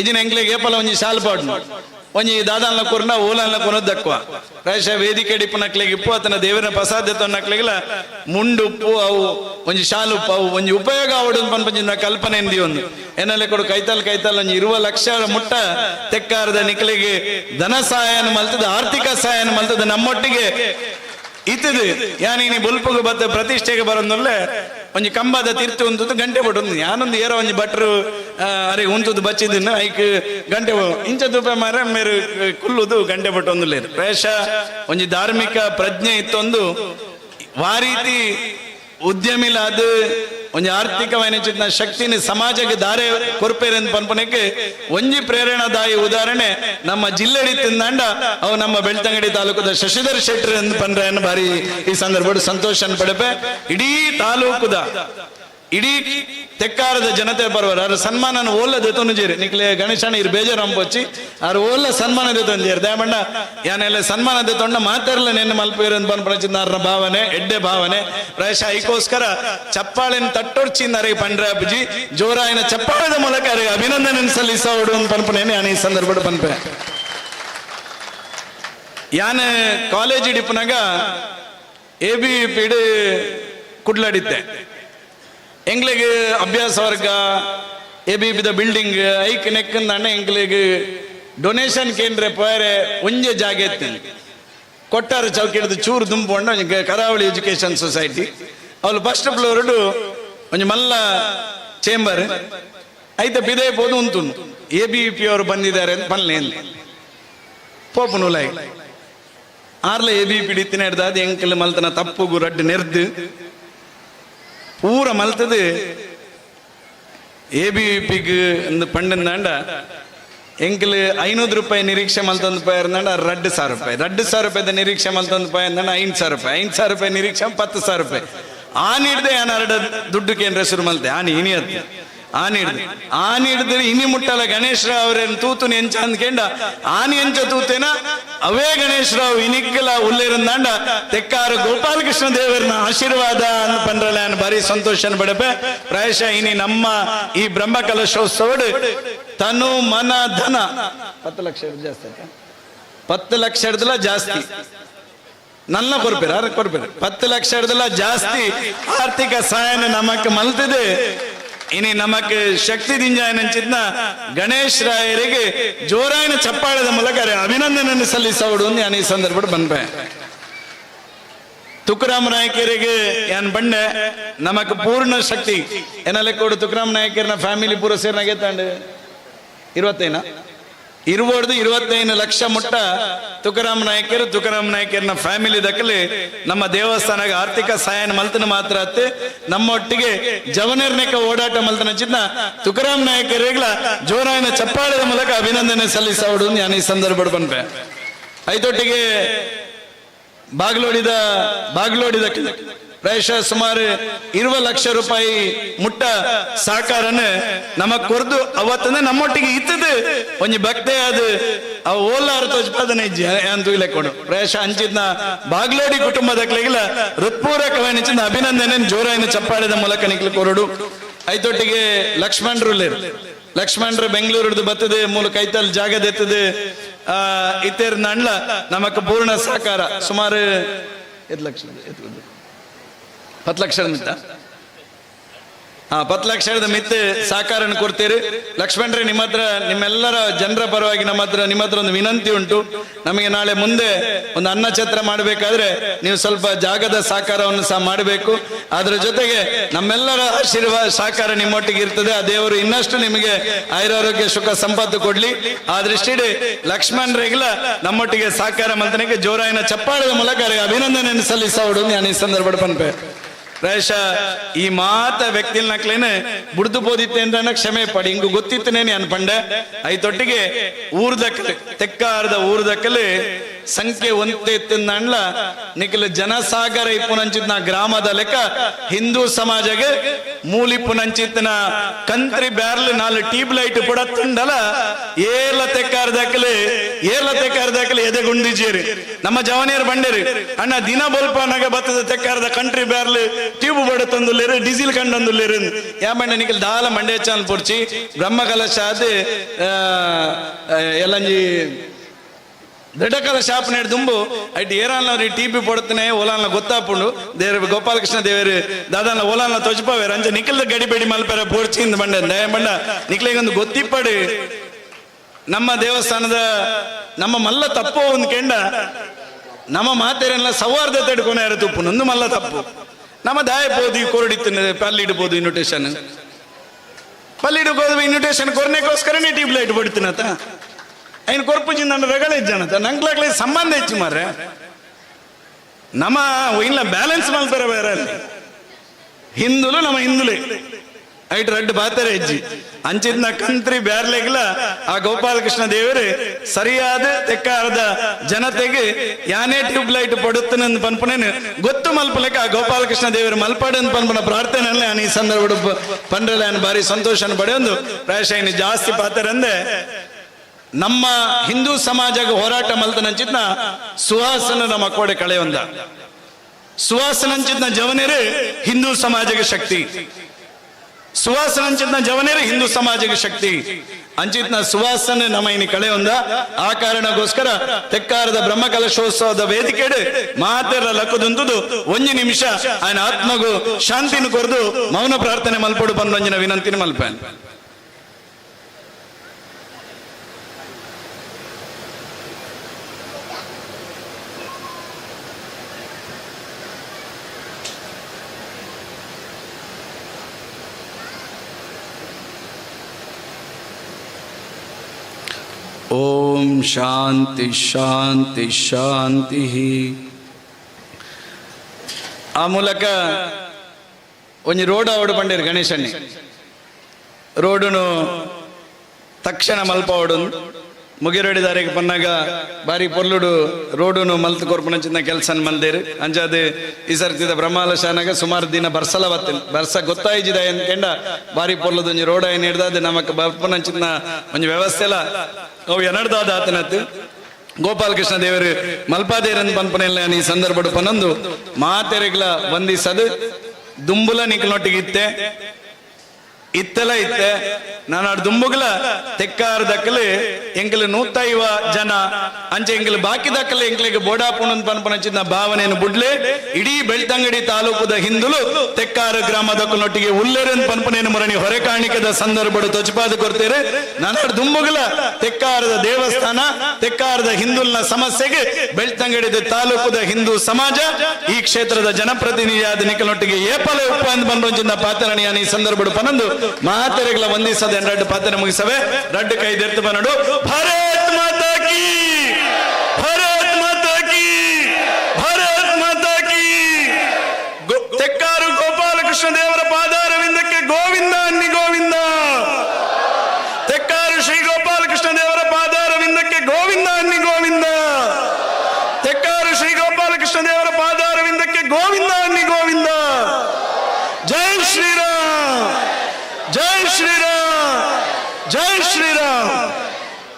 ಇಜಿನ ಎಂಕ್ಲೆಗೆ ಏಪಲ ಒಂಜಿ ಶಾಲ್ ಪಾಡ್ನು. ಒಂಜಿ ದಾದಾನ್ಲ ಕೊರ್ನ, ಓಲನ್ಲ ಕೊನದ್ ದಕ್ಕುವ ಪ್ರಾಯಶಃ ವೇದಿಕೆ ಡಿಪ್ಪು ನಕ್ಲಿಗೆ ಇಪ್ಪು, ಆತನ ದೇವರ ಪ್ರಸಾದ ನಕ್ಲಿಗೆಲ್ಲ ಮುಂಡು ಉಪ್ಪು, ಅವು, ಒಂಜಿ ಶಾಲು ಉಪ್ಪು, ಅವು, ಒಂಜಿ ಉಪಯೋಗ ಆವಡು ಪನ್ಪಂಚಿನ ಕಲ್ಪನೆ ಎಂದಿ ಒಂದು. ಕೊಡು, ಕೈತಲ್ ಕೈತಲ್ ಒಂಜಿ ಇರುವ ಲಕ್ಷ ಮುಟ್ಟ ತೆಕ್ಕಾರದ ನಿಕ್ಲಿಗೆ ಧನ ಸಹಾಯನ ಮಲ್ತದ, ಆರ್ಥಿಕ ಸಹಾಯನ ಮಲ್ತದ, ನಮ್ಮೊಟ್ಟಿಗೆ ಇತ್ತದು. ಯಾನಿ ನೀ ಬುಲ್ಪುಗು ಬತ್ತ ಪ್ರತಿಷ್ಠೆಗೆ ಒಂಜಿ ಕಂಬದ ತಿರ್ತು ಉಂತುದು ಗಂಟೆ ಬಟ್ಟು ಒಂದು ಯಾನೊಂದು ಏರೋ ಒಂಜಿ ಭಟ್ರು ಆ, ಅರೆ ಉಂತುದು ಬಚ್ಚಿದ್ದನ್ನು ಐಕ್ ಗಂಟೆ ಇಂಚ ತುಪ್ಪ ಮರ ಮೇರು ಕುಲ್ಲುದು ಗಂಟೆ ಬಟ್ಟು ಒಂದು ಲೇರು. ಪ್ರೇಷ ಒಂಜಿ ಧಾರ್ಮಿಕ ಪ್ರಜ್ಞೆ ಇತ್ತೊಂದು. ವಾರೀತಿ ಉದ್ಯಮಿಲಾದ ಒಂಜಿ ಆರ್ಥಿಕವಾಯಿನ ಚಿತ್ನ ಶಕ್ತಿನ ಸಮಾಜಕ್ಕೆ ದಾರೆ ಕೊರ್ಪೇರೆಂದು ಪನ್ಪನಕ್ಕೆ ಒಂಜಿ ಪ್ರೇರಣಾದಾಯಿ ಉದಾಹರಣೆ, ನಮ್ಮ ಜಿಲ್ಲೆಡಿ ತಿಂದಾಂಡ, ಅವು ನಮ್ಮ ಬೆಳ್ತಂಗಡಿ ತಾಲೂಕದ ಶಶಿಧರ್ ಶೆಟ್ಟರ್ ಎಂದು ಪನ್ರೆ ಬಾರಿ ಈ ಸಂದರ್ಭ ಸಂತೋಷ ಪಡೆಪೆ. ಇಡೀ ತಾಲೂಕುದ ಇಡೀ ತೆಕ್ಕಾರದ ಜನತೆ ಬರುವರು ಅವ್ರ ಸನ್ಮಾನ ಓಲ್ಲ ದೆತೊಂಜೇರಿ ನಿಕ್ಲೆ ಗಣೇಶನ ಇರ್ ಬೇಜಾರು ಪೋಚಿ ಅವ್ರ ಓಲ್ಲ ಸನ್ಮಾನ ದೆತೊಂಜೇರಿ ದಯಮಂಡ ಯಾನೆಲ್ಲ ಸನ್ಮಾನ ತೊಂಡ ಮಾತಾಡಲ್ಲ ನೆನ್ನೆ ಮಲ್ಪೇರು ಅಂತ ಬಂದ್ಪಡಿಸಿದ ಭಾವನೆ, ಎಡ್ಡೆ ಭಾವನೆ. ಪ್ರಾಯಶಃ ಐಕೋಸ್ಕರ ಚಪ್ಪಾಳೆನ ಪಂಡ್ರೆ ಅಪ್ಪಜಿ, ಜೋರಾಯಿನ ಚಪ್ಪಾಳದ ಮೂಲಕ ಅವರಿಗೆ ಅಭಿನಂದನೆ ಸಲ್ಲಿಸೋಡು ಅಂತ ಪನ್ಪನೇನೆ ನಾನು ಈ ಸಂದರ್ಭ ಪನ್ಪೆ ಯಾನ ಕಾಲೇಜ್ ಇಡಿಪನಾಗ ಎ ಬಿ ಪಿಡ್ ಕುಡ್ಲಾಡಿದ್ದೆ. ಅಭ್ಯಾಸ ವರ್ಗ ಎ ಬಿ ಬಿದ ಬಿಲ್ಡಿಂಗ್ ಐಕ್ ನೆಕ್ಕಂದಾಂಡ ಎಂಗ್ಲಿಗೆ ಡೊನೇಷನ್ ಕೇಂದ್ರ ಪೋಯರೆ, ಒಂಜೆ ಜಾಗ ಕೊಟ್ಟಾರ ಚೌಕಿ ಹಿಡಿದು ಚೂರು ದುಂಪುಂಡ ಒಂಜಿ ಕರಾವಳಿ ಎಜುಕೇಶನ್ ಸೊಸೈಟಿ ಅವ್ಲು ಫಸ್ಟ್ ಫ್ಲೋರ್ಡು ಒಂಜಿ ಮಲ್ಲ ಚೇಂಬರ್ ಐತೆ ಪಿದೇ ಪೋದು ಉಂತುಂಡು ಎ ಬಿ ಪಿ ಅವರು ಬಂದಿದ್ದಾರೆ ಅಂತ ಪನ್ಲೇನ್ ಪೋಪು ನೂಲಾಯಿ. ಆರ್ಲ ಎ ಬಿ ಪಿ ಹಿಡಿತಿನ ಹಿಡ್ದು ಎಂಕಲ್ ಮಲ್ತನ ತಪ್ಪುಗು ರಡ್ಡು ನೆರ್ದು. ಎ ಬಿ ಪಿಗ್ ಒಂದು ಪಂಡಂದಾಂಡ ಎಂಕಲ್ ಐನೂರು ರೂಪಾಯಿ ನಿರೀಕ್ಷೆ ಮಲ್ತೊಂದು ಪಾಯ ಇರಂದಾಂಡ ರಡ್ಡು ಸಾವಿರ ರೂಪಾಯಿ. ರಡ್ಡು ಸಾವಿರ ರೂಪಾಯಿದ ನಿರೀಕ್ಷೆ ಮಲ್ತೊಂದು ಪಾಯ ಅಂದಾಂಡ ಐದು ಸಾವಿರ ರೂಪಾಯಿ. ಐದು ಸಾವಿರ ರೂಪಾಯಿ ನಿರೀಕ್ಷೆ ಪತ್ತು ಸಾವಿರ ರೂಪಾಯಿ. ಆ ನೀಡ್ದೆ ನಾನು ಎರಡು ದುಡ್ಡು ಕೇಂದ್ರ ಶುರು ಮಲ್ತೆ? ಆನಿ ಇನಿ ಅತ್ತು ಆನಿ ಹಿಡ್ದು. ಆನಿ ಹಿಡಿದ್ರೆ ಇನಿ ಮುಟ್ಟಲ್ಲ. ಗಣೇಶ್ ರಾವ್ ಅವ್ರೇನು ತೂತು ಎಂಚ ಅಂದ್ಕೊಂಡ ಆನಿ ಎಂಚ ತೂತೇನ ಅವೇ ಗಣೇಶ್ ರಾವ್ ಇನಿಕ್ಕಲ ಉಲ್ಲೇರಂದಾಂಡ ತೆಕ್ಕಾರ ಗೋಪಾಲಕೃಷ್ಣ ದೇವರನ್ನ ಆಶೀರ್ವಾದ ಅಂತ ಪಂಡ್ರಲ್ಲ ನಾನು ಭಾರಿ ಸಂತೋಷ ಪಡಪೆ ಪ್ರಾಯಶಃ ಇನಿ ನಮ್ಮ ಈ ಬ್ರಹ್ಮ ಕಲಶೋತ್ಸವಡ್ ತನು ಮನ ಧನ. ಪತ್ತು ಲಕ್ಷ ಜಾಸ್ತಿ ಹತ್ತು ಪತ್ತು ಲಕ್ಷ ಹಿಡ್ದಲ್ಲ ಜಾಸ್ತಿ. ನನ್ನ ಕೊರ್ಬೇರ ಕೊರ್ಬೇರ ಹತ್ತು ಪತ್ತು ಲಕ್ಷ ಹಿಡ್ದಲ್ಲ ಜಾಸ್ತಿ. ಆರ್ಥಿಕ ಸಹಾಯನ ನಮಕ್ ಮಲ್ತಿದೆ. ಇನಿ ನಮಕ್ ಶಕ್ತಿ ದಿಂಜಾಯನಂಚಿದ್ನ ಗಣೇಶ್ ರಾಯರಿಗೆ ಜೋರಾಯಿನ ಚಪ್ಪಾಳದ ಮೂಲಕ ಅಭಿನಂದನೆಯನ್ನು ಸಲ್ಲಿಸೋಡು ಅಂತ ನಾನು ಈ ಸಂದರ್ಭ ಬಂದ್ಬೆ ತುಕರಾಮ್ ನಾಯಕರಿಗೆ ಏನ್ ಬಂಡೆ ನಮಕ್ ಪೂರ್ಣ ಶಕ್ತಿ ಏನಲ್ಲ ಕೊಡು ತುಕರಾಮ್ ನಾಯಕರನ ಫ್ಯಾಮಿಲಿ ಪೂರ ಸೇರ್ನಾಗೇತಾಂಡು ഇരുപത്തേന ಇರ್ಬೋದು ಇರುವತ್ತೈದು ಲಕ್ಷ ಮುಟ್ಟ ತುಕಾರಾಮ್ ನಾಯಕರು, ತುಕಾರಾಮ್ ನಾಯಕರನ್ನ ಫ್ಯಾಮಿಲಿ ದಕ್ಕಲಿ ನಮ್ಮ ದೇವಸ್ಥಾನಗ ಆರ್ಥಿಕ ಸಹಾಯನ ಮಲ್ತನ ಮಾತ್ರ ಅತ್ತೆ. ನಮ್ಮೊಟ್ಟಿಗೆ ಜವನರ್ನೇಕ ಓಡಾಟ ಮಲ್ತನ ಚಿನ್ನ ತುಕಾರಾಮ್ ನಾಯಕರಿಗಳ ಜೋರಾಯನ ಚಪ್ಪಾಳದ ಮೂಲಕ ಅಭಿನಂದನೆ ಸಲ್ಲಿಸೋಡು ನಾನು ಈ ಸಂದರ್ಭ ಬಂದೆ ಐದೊಟ್ಟಿಗೆ ಬಾಗ್ಲೋಡಿದ ಬಾಗ್ಲೋಡಿದ ಪ್ರಾಯಶಃ ಸುಮಾರು ಇರುವ ಲಕ್ಷ ರೂಪಾಯಿ ಮುಟ್ಟ ಸಾಕಾರನ ನಮಗ್ ಕೊರ್ದು ಅವತ್ತಂದ್ರೆ ನಮ್ಮೊಟ್ಟಿಗೆ ಇತ್ತದ. ಒಂಜಿ ಭಕ್ತೆ ಅದು ಅವ ಓಲಾರ ತೋಜ್ಪಾದನೆ ಅಂತ ಕೊಡು. ಪ್ರಾಯಶಃ ಅಂಚಿದ್ನ ಬಾಗ್ಲೋಡಿ ಕುಟುಂಬದಕ್ಲೆಗಿಲ್ಲ ಹೃತ್ಪೂರ್ವಕವಾದ ಅಭಿನಂದನೆ ಜೋರಾಯಿನ ಚಪ್ಪಾಳದ ಮೂಲಕ ನಿಕ್ಲು ಕೊರಡು. ಐತೊಟ್ಟಿಗೆ ಲಕ್ಷ್ಮಣರು ಲೇರು ಲಕ್ಷ್ಮಣರು ಬೆಂಗಳೂರು ಬತ್ತದೆ, ಮೂಲ ಕೈತಲ್ ಜಾಗದೆತ್ತದೆ ಆ ಇತೇರ್ ನಂಡ್ಲ ನಮಕ್ ಪೂರ್ಣ ಸಹಕಾರ. ಸುಮಾರು ಎದ್ ಲಕ್ಷ. ಹತ್ತು ಲಕ್ಷದ ಮಿತ್ತ? ಹಾ ಪತ್ ಲಕ್ಷದ ಮಿತ್ ಸಾಕಾರನ ಕೊಡ್ತೀರಿ. ಲಕ್ಷ್ಮಣರೇ, ನಿಮ್ಮ ಹತ್ರ, ನಿಮ್ಮೆಲ್ಲರ ಜನರ ಪರವಾಗಿ ನಮ್ಮ ಹತ್ರ, ನಿಮ್ಮ ಹತ್ರ ಒಂದು ವಿನಂತಿ ಉಂಟು. ನಮಗೆ ನಾಳೆ ಮುಂದೆ ಒಂದು ಅನ್ನ ಛತ್ರ ಮಾಡಬೇಕಾದ್ರೆ ನೀವು ಸ್ವಲ್ಪ ಜಾಗದ ಸಾಕಾರವನ್ನು ಸಹ ಮಾಡಬೇಕು. ಅದರ ಜೊತೆಗೆ ನಮ್ಮೆಲ್ಲರ ಆಶೀರ್ವಾದ ಸಾಕಾರ ನಿಮ್ಮೊಟ್ಟಿಗೆ ಇರ್ತದೆ. ಆ ದೇವರು ಇನ್ನಷ್ಟು ನಿಮಗೆ ಆಯುರಾರೋಗ್ಯ, ಸುಖ, ಸಂಪತ್ತು ಕೊಡ್ಲಿ. ಆ ದೃಷ್ಟಿಡಿ ಲಕ್ಷ್ಮಣರಿಗಿಲ್ಲ, ನಮ್ಮೊಟ್ಟಿಗೆ ಸಾಕಾರ ಮಂತನಿಗೆ ಜೋರಾಯಿನ ಚಪ್ಪಾಳದ ಮೂಲಕ ಅಭಿನಂದನೆ ಅಭಿನಂದನೆಯನ್ನು ಸಲ್ಲಿಸೋಡು ನಾನು ಈ ಸಂದರ್ಭ ಪನ್ಪೆ ಪ್ರಾಯಶಃ ಈ ಮಾತ ವ್ಯಕ್ತಿ ನಕ್ಲೇನೆ ಬುಡ್ದು ಬೋದಿತ್ತೆ ಅಂತ ಕ್ಷಮೆ ಪಡಿ. ಹಿಂಗು ಗೊತ್ತಿತ್ತನೇನೆ ಅನ್ಪಂಡೆ. ಐತೊಟ್ಟಿಗೆ ಊರ್ದಕ್ಕಲೆ ತೆಕ್ಕಾರದ ಊರ್ದಕ್ಕಲೆ ಸಂಖ್ಯೆ ಒಂತೆ ಅಂಡ್ಲ ನಿಖಿಲ ಜನಸಾಗರ ಇಪ್ಪುನಂಚಿತ್ನ ಗ್ರಾಮದ ಲೆಕ್ಕ ಹಿಂದೂ ಸಮಾಜಗೆ ಮೂಲಿಪ್ಪುನಂಚಿತ್ನ ಕಂತ್ರಿ ಬ್ಯಾರ್ಲ್ ನಾಲ್ ಟ್ಯೂಬ್ ಲೈಟ್ ಪುಡತ್ತಂಡಲ ಏಲ ತೆಕ್ಕ ಏಲ ಎದೆ ಎದೆಗುಂಡಿಜೇರಿ. ನಮ್ಮ ಜವನಿಯರ್ ಬಂಡೇರಿ, ಅಣ್ಣ ದಿನ ಬಲ್ಪನಾಗ ಬತ್ತದ ತೆಕ್ಕಾರದ ಕಂಟ್ರಿ ಬ್ಯಾರ್ಲ್ ತಂದುಲ್ಲೇರು ಡೀಸೆಲ್ ಕಂಡಂದುಲ್ಲೇರು ಯಾ ಮಂಡೆ ನಿಖಿಲ್, ದಾಲ ಮಂಡೆ ಚಾನ್ ಪುರ್ಚಿ ಬ್ರಹ್ಮ ಕಲಶ ಅದು ಎಲ್ಲಂಜಿ ದೃಢಕಲ ಶಾಪ್ ನೆಡ್ ದುಂಬು, ಐಟ್ ಏರಾಲ್ನವ್ರಿ ಟಿ ಪಿ ಪೊಡ್ತನೆ ಓಲಾನ್ಲ ಗೊತ್ತಾಪುಂಡು. ದೇವ್ರ ಗೋಪಾಲಕೃಷ್ಣ ದೇವರು, ದಾದಾನ ಓಲಾನ್ಲ ತೊಜ್ಪಾವೇರ ಅಂಚೆ ನಿಖಿಲ್ದ ಗಡಿಬೇಡಿ ಮಲ್ಪೆರ ಪೋಡ್ಚಿಂದ ಬಂಡ ದಯ ಬಂಡ ನಿಖಿಲಿಗೊಂದು ಗೊತ್ತಿಪ್ಪಡು. ನಮ್ಮ ದೇವಸ್ಥಾನದ, ನಮ್ಮ ಮಲ್ಲ ತಪ್ಪು ಒಂದು ಕೆಂಡ. ನಮ್ಮ ಮಾತೆರೆಲ್ಲ ಸೌಹಾರ್ದತೆ ಇಟ್ಕೊಂಡು ಯಾರು ತುಪ್ಪು. ನಂದು ಮಲ್ಲ ತಪ್ಪು. ನಮ್ಮದು ಆಯ್ಬೋದು ಕೊರಡಿತ್ತು ಪಲ್ಲಿಡ್ಬೋದು ಇನ್ವಿಟೇಷನ್ ಪಲ್ಲಿ ಹೋದ್ವಿ ಇನ್ವಿಟೇಷನ್ ಕೊರನೆಗೋಸ್ಕರ ಟ್ಯೂಬ್ ಲೈಟ್ ಬಿಡ್ತೀನತ ಐನ್ ಕೊರ್ಪುಜಿ ನನ್ನ ರಗಳ ಜನತ ನಂಗ್ಲಾಗ್ಲೇ ಸಂಬಂಧ ಹೆಚ್ಚು ಮಾರ್ರೆ. ನಮ್ಮ, ಇಲ್ಲ ಬ್ಯಾಲೆನ್ಸ್ ಮಾಡ್ತಾರೆ ಬೇರೆ ಹಿಂದುಲು ನಮ್ಮ ಹಿಂದುಲೆ. ಐಟ್ ರಡ್ಡು ಬಾತಾರೆ ಹೆಜ್ಜಿ ಅಂಚಿದ್ನ ಕಂತ್ರಿ ಬ್ಯಾರ್ಲೆಗ್ಲ ಆ ಗೋಪಾಲಕೃಷ್ಣ ದೇವರೇ ಸರಿಯಾದ ತೆಕ್ಕಾರದ ಜನತೆಗೆ ಯಾನೇ ಟ್ಯೂಬ್ ಲೈಟ್ ಪಡುತ್ತನ ಪನ್ಪನೇನು ಗೊತ್ತು ಮಲ್ಪಲಕ ಆ ಗೋಪಾಲಕೃಷ್ಣ ದೇವರು ಅಂತ ಪನ್ಪನ ಪ್ರಾರ್ಥನೆಯಲ್ಲಿ ನಾನು ಈ ಸಂದರ್ಭ ಪಂಡ್ರಲ್ಲ ಭಾರಿ ಸಂತೋಷನ ಪಡೆಯೊಂದು. ಪ್ರಾಯಶಃ ಜಾಸ್ತಿ ಪಾತರಂದೆ ನಮ್ಮ ಹಿಂದೂ ಸಮಾಜಕ್ಕೆ ಹೋರಾಟ ಮಲ್ತನಂಚಿದ್ನ ಸುಹಾಸನ ನಮ್ಮ ಕೋಡೆ ಕಳೆಯೊಂದ. ಸುವಾಸನಂಚಿದ್ನ ಜವನರೇ ಹಿಂದೂ ಸಮಾಜಕ್ಕೆ ಶಕ್ತಿ. ಸುವಾಸನ ಅಂಚಿತ್ನ ಜವನೇರಿ ಹಿಂದೂ ಸಮಾಜಕ್ಕೆ ಶಕ್ತಿ. ಅಂಚಿತ್ನ ಸುವಾಸನೆ ನಮ್ಮ ಇನ್ನು ಕಳೆ ಒಂದ. ಆ ಕಾರಣಕ್ಕೋಸ್ಕರ ತೆಕ್ಕಾರದ ಬ್ರಹ್ಮ ಕಲಶೋತ್ಸವದ ವೇದಿಕೆ ಮಾತೆರ ಲಕ್ಕದಂತದು ಒಂದು ನಿಮಿಷ. ಆಯ್ನ ಆತ್ಮಗೂ ಶಾಂತಿನ ಕೊರದು ಮೌನ ಪ್ರಾರ್ಥನೆ ಮಲ್ಪಡು ಒಂಜಿನ ವಿನಂತಿನ ಮಲ್ಪೇನೆ. ಓಂ ಶಾಂತಿ ಶಾಂತಿ ಶಾಂತಿ. ಆ ಮೂಲಕ ಒಂಜಿ ರೋಡ್ ಆವಡು ಪಂಡೇರು ಗಣೇಶಣ್ಣಿ ರೋಡುನು ತಕ್ಷಣ ಮಲ್ಪ ಆವಡು ಮುಗಿರೋಡಿ ದಾರಿಗೆ ಬಂದಾಗ ಬಾರಿ ಪೊರ್ಲುಡು ರೋಡುನು ಮಲ್ತು ಕೊರ್ಪುನಂಚಿನ ಕೆಲಸ ಮಲ್ದೇರು. ಅಂಜಾದೆ ಈ ಸರ್ತಿದ ಬ್ರಹ್ಮಾಲ ಶಾನಾಗ ಸುಮಾರು ದಿನ ಬರ್ಸಲ ಬತ್ತಿನ ಬರ್ಸ ಗೊತ್ತಾಯಿಜಿದ ಅನ್ಕೆಂಡ ಬಾರಿ ಪೊರ್ಲದ ಒಂಜಿ ರೋಡ ಏನ್ ಹಿಡ್ದಾದ ನಮಕ್ ಬರ್ಪುನಂಚಿನ ಒಂಜಿ ವ್ಯವಸ್ಥೆ ಎಲ್ಲ ಅವು ಎನಡ್ದಾದ ಆತನತ್ತು ಗೋಪಾಲಕೃಷ್ಣ ದೇವರು ಮಲ್ಪಾದೇರನ್ ಪನ್ಪನೆಲ್ಲ ಈ ಸಂದರ್ಭ ಪನೊಂದು. ಮಾತೆರೆಗ್ಲ ಬಂದಿಸದು ದುಂಬುಲ ನಿಕ್ಲೊಟ್ಟಿಗಿತ್ತೆ ಇತ್ತೆಲ ಇತ್ತೆ. ನಾನು ದುಂಬುಗಲ. ತೆಕ್ಕಾರ ದಕ್ಕಲು ಎಂಕಲು ನೂತೈವ ಜನ. ಅಂಚೆ ಎಂಕಲು ಬಾಕಿ ದಕ್ಕಲು ಎಂಕಲಿಗೆ ಬೋಡಾಪುಣನ್ ಪನ್ಪನಚಿನ ಭಾವನೆಯನ್ನು ಬುಡ್ಲೆ. ಇಡೀ ಬೆಳ್ತಂಗಡಿ ತಾಲೂಕುದ ಹಿಂದುಲು ತೆಕ್ಕಾರ ಗ್ರಾಮದಕ್ಕನೊಟ್ಟಿಗೆ ಉಲ್ಲೆರನ್ ಪನ್ಪನೆಯನ್ನು ಮರಣಿ ಹೊರೆ ಕಾಣಿಕದ ಸಂದರ್ಭಡು ತೊಚಪಾದ ಕೊರ್ತೇರೆ ನನ್ನ ದುಂಬುಗಲ. ತೆಕ್ಕಾರದ ದೇವಸ್ಥಾನ, ತೆಕ್ಕಾರದ ಹಿಂದುಲ್ನ ಸಮಸ್ಯೆಗೆ ಬೆಳ್ತಂಗಡಿದ ತಾಲೂಕುದ ಹಿಂದೂ ಸಮಾಜ, ಈ ಕ್ಷೇತ್ರದ ಜನಪ್ರತಿನಿಧಿಯಾದ ನಿಖಲೊಟ್ಟಿಗೆ ಏಪಲ ಉಪ ಅಂತ ಚಿನ್ನ ಪಾತರಣಿಯ ಈ ಸಂದರ್ಭಡು ಪನಂದು ಮಾತೆರೆಗ್ಲ ಒಂದಿಸದ ರಡ್ ಪಾತ್ರ ಮುಗಿಸವೆ. ರಡ್ ಕೈ ದೆತ್ತು ಬನ್ನಡು ಭಾರತ್ ಮಾತಾ ಕೀ! ಭಾರತ್ ಮಾತಾ ಕಿ! ಭಾರತ್ ಮಾತಾ ಕೀ! ತೆಕ್ಕಾರು ಗೋಪಾಲಕೃಷ್ಣ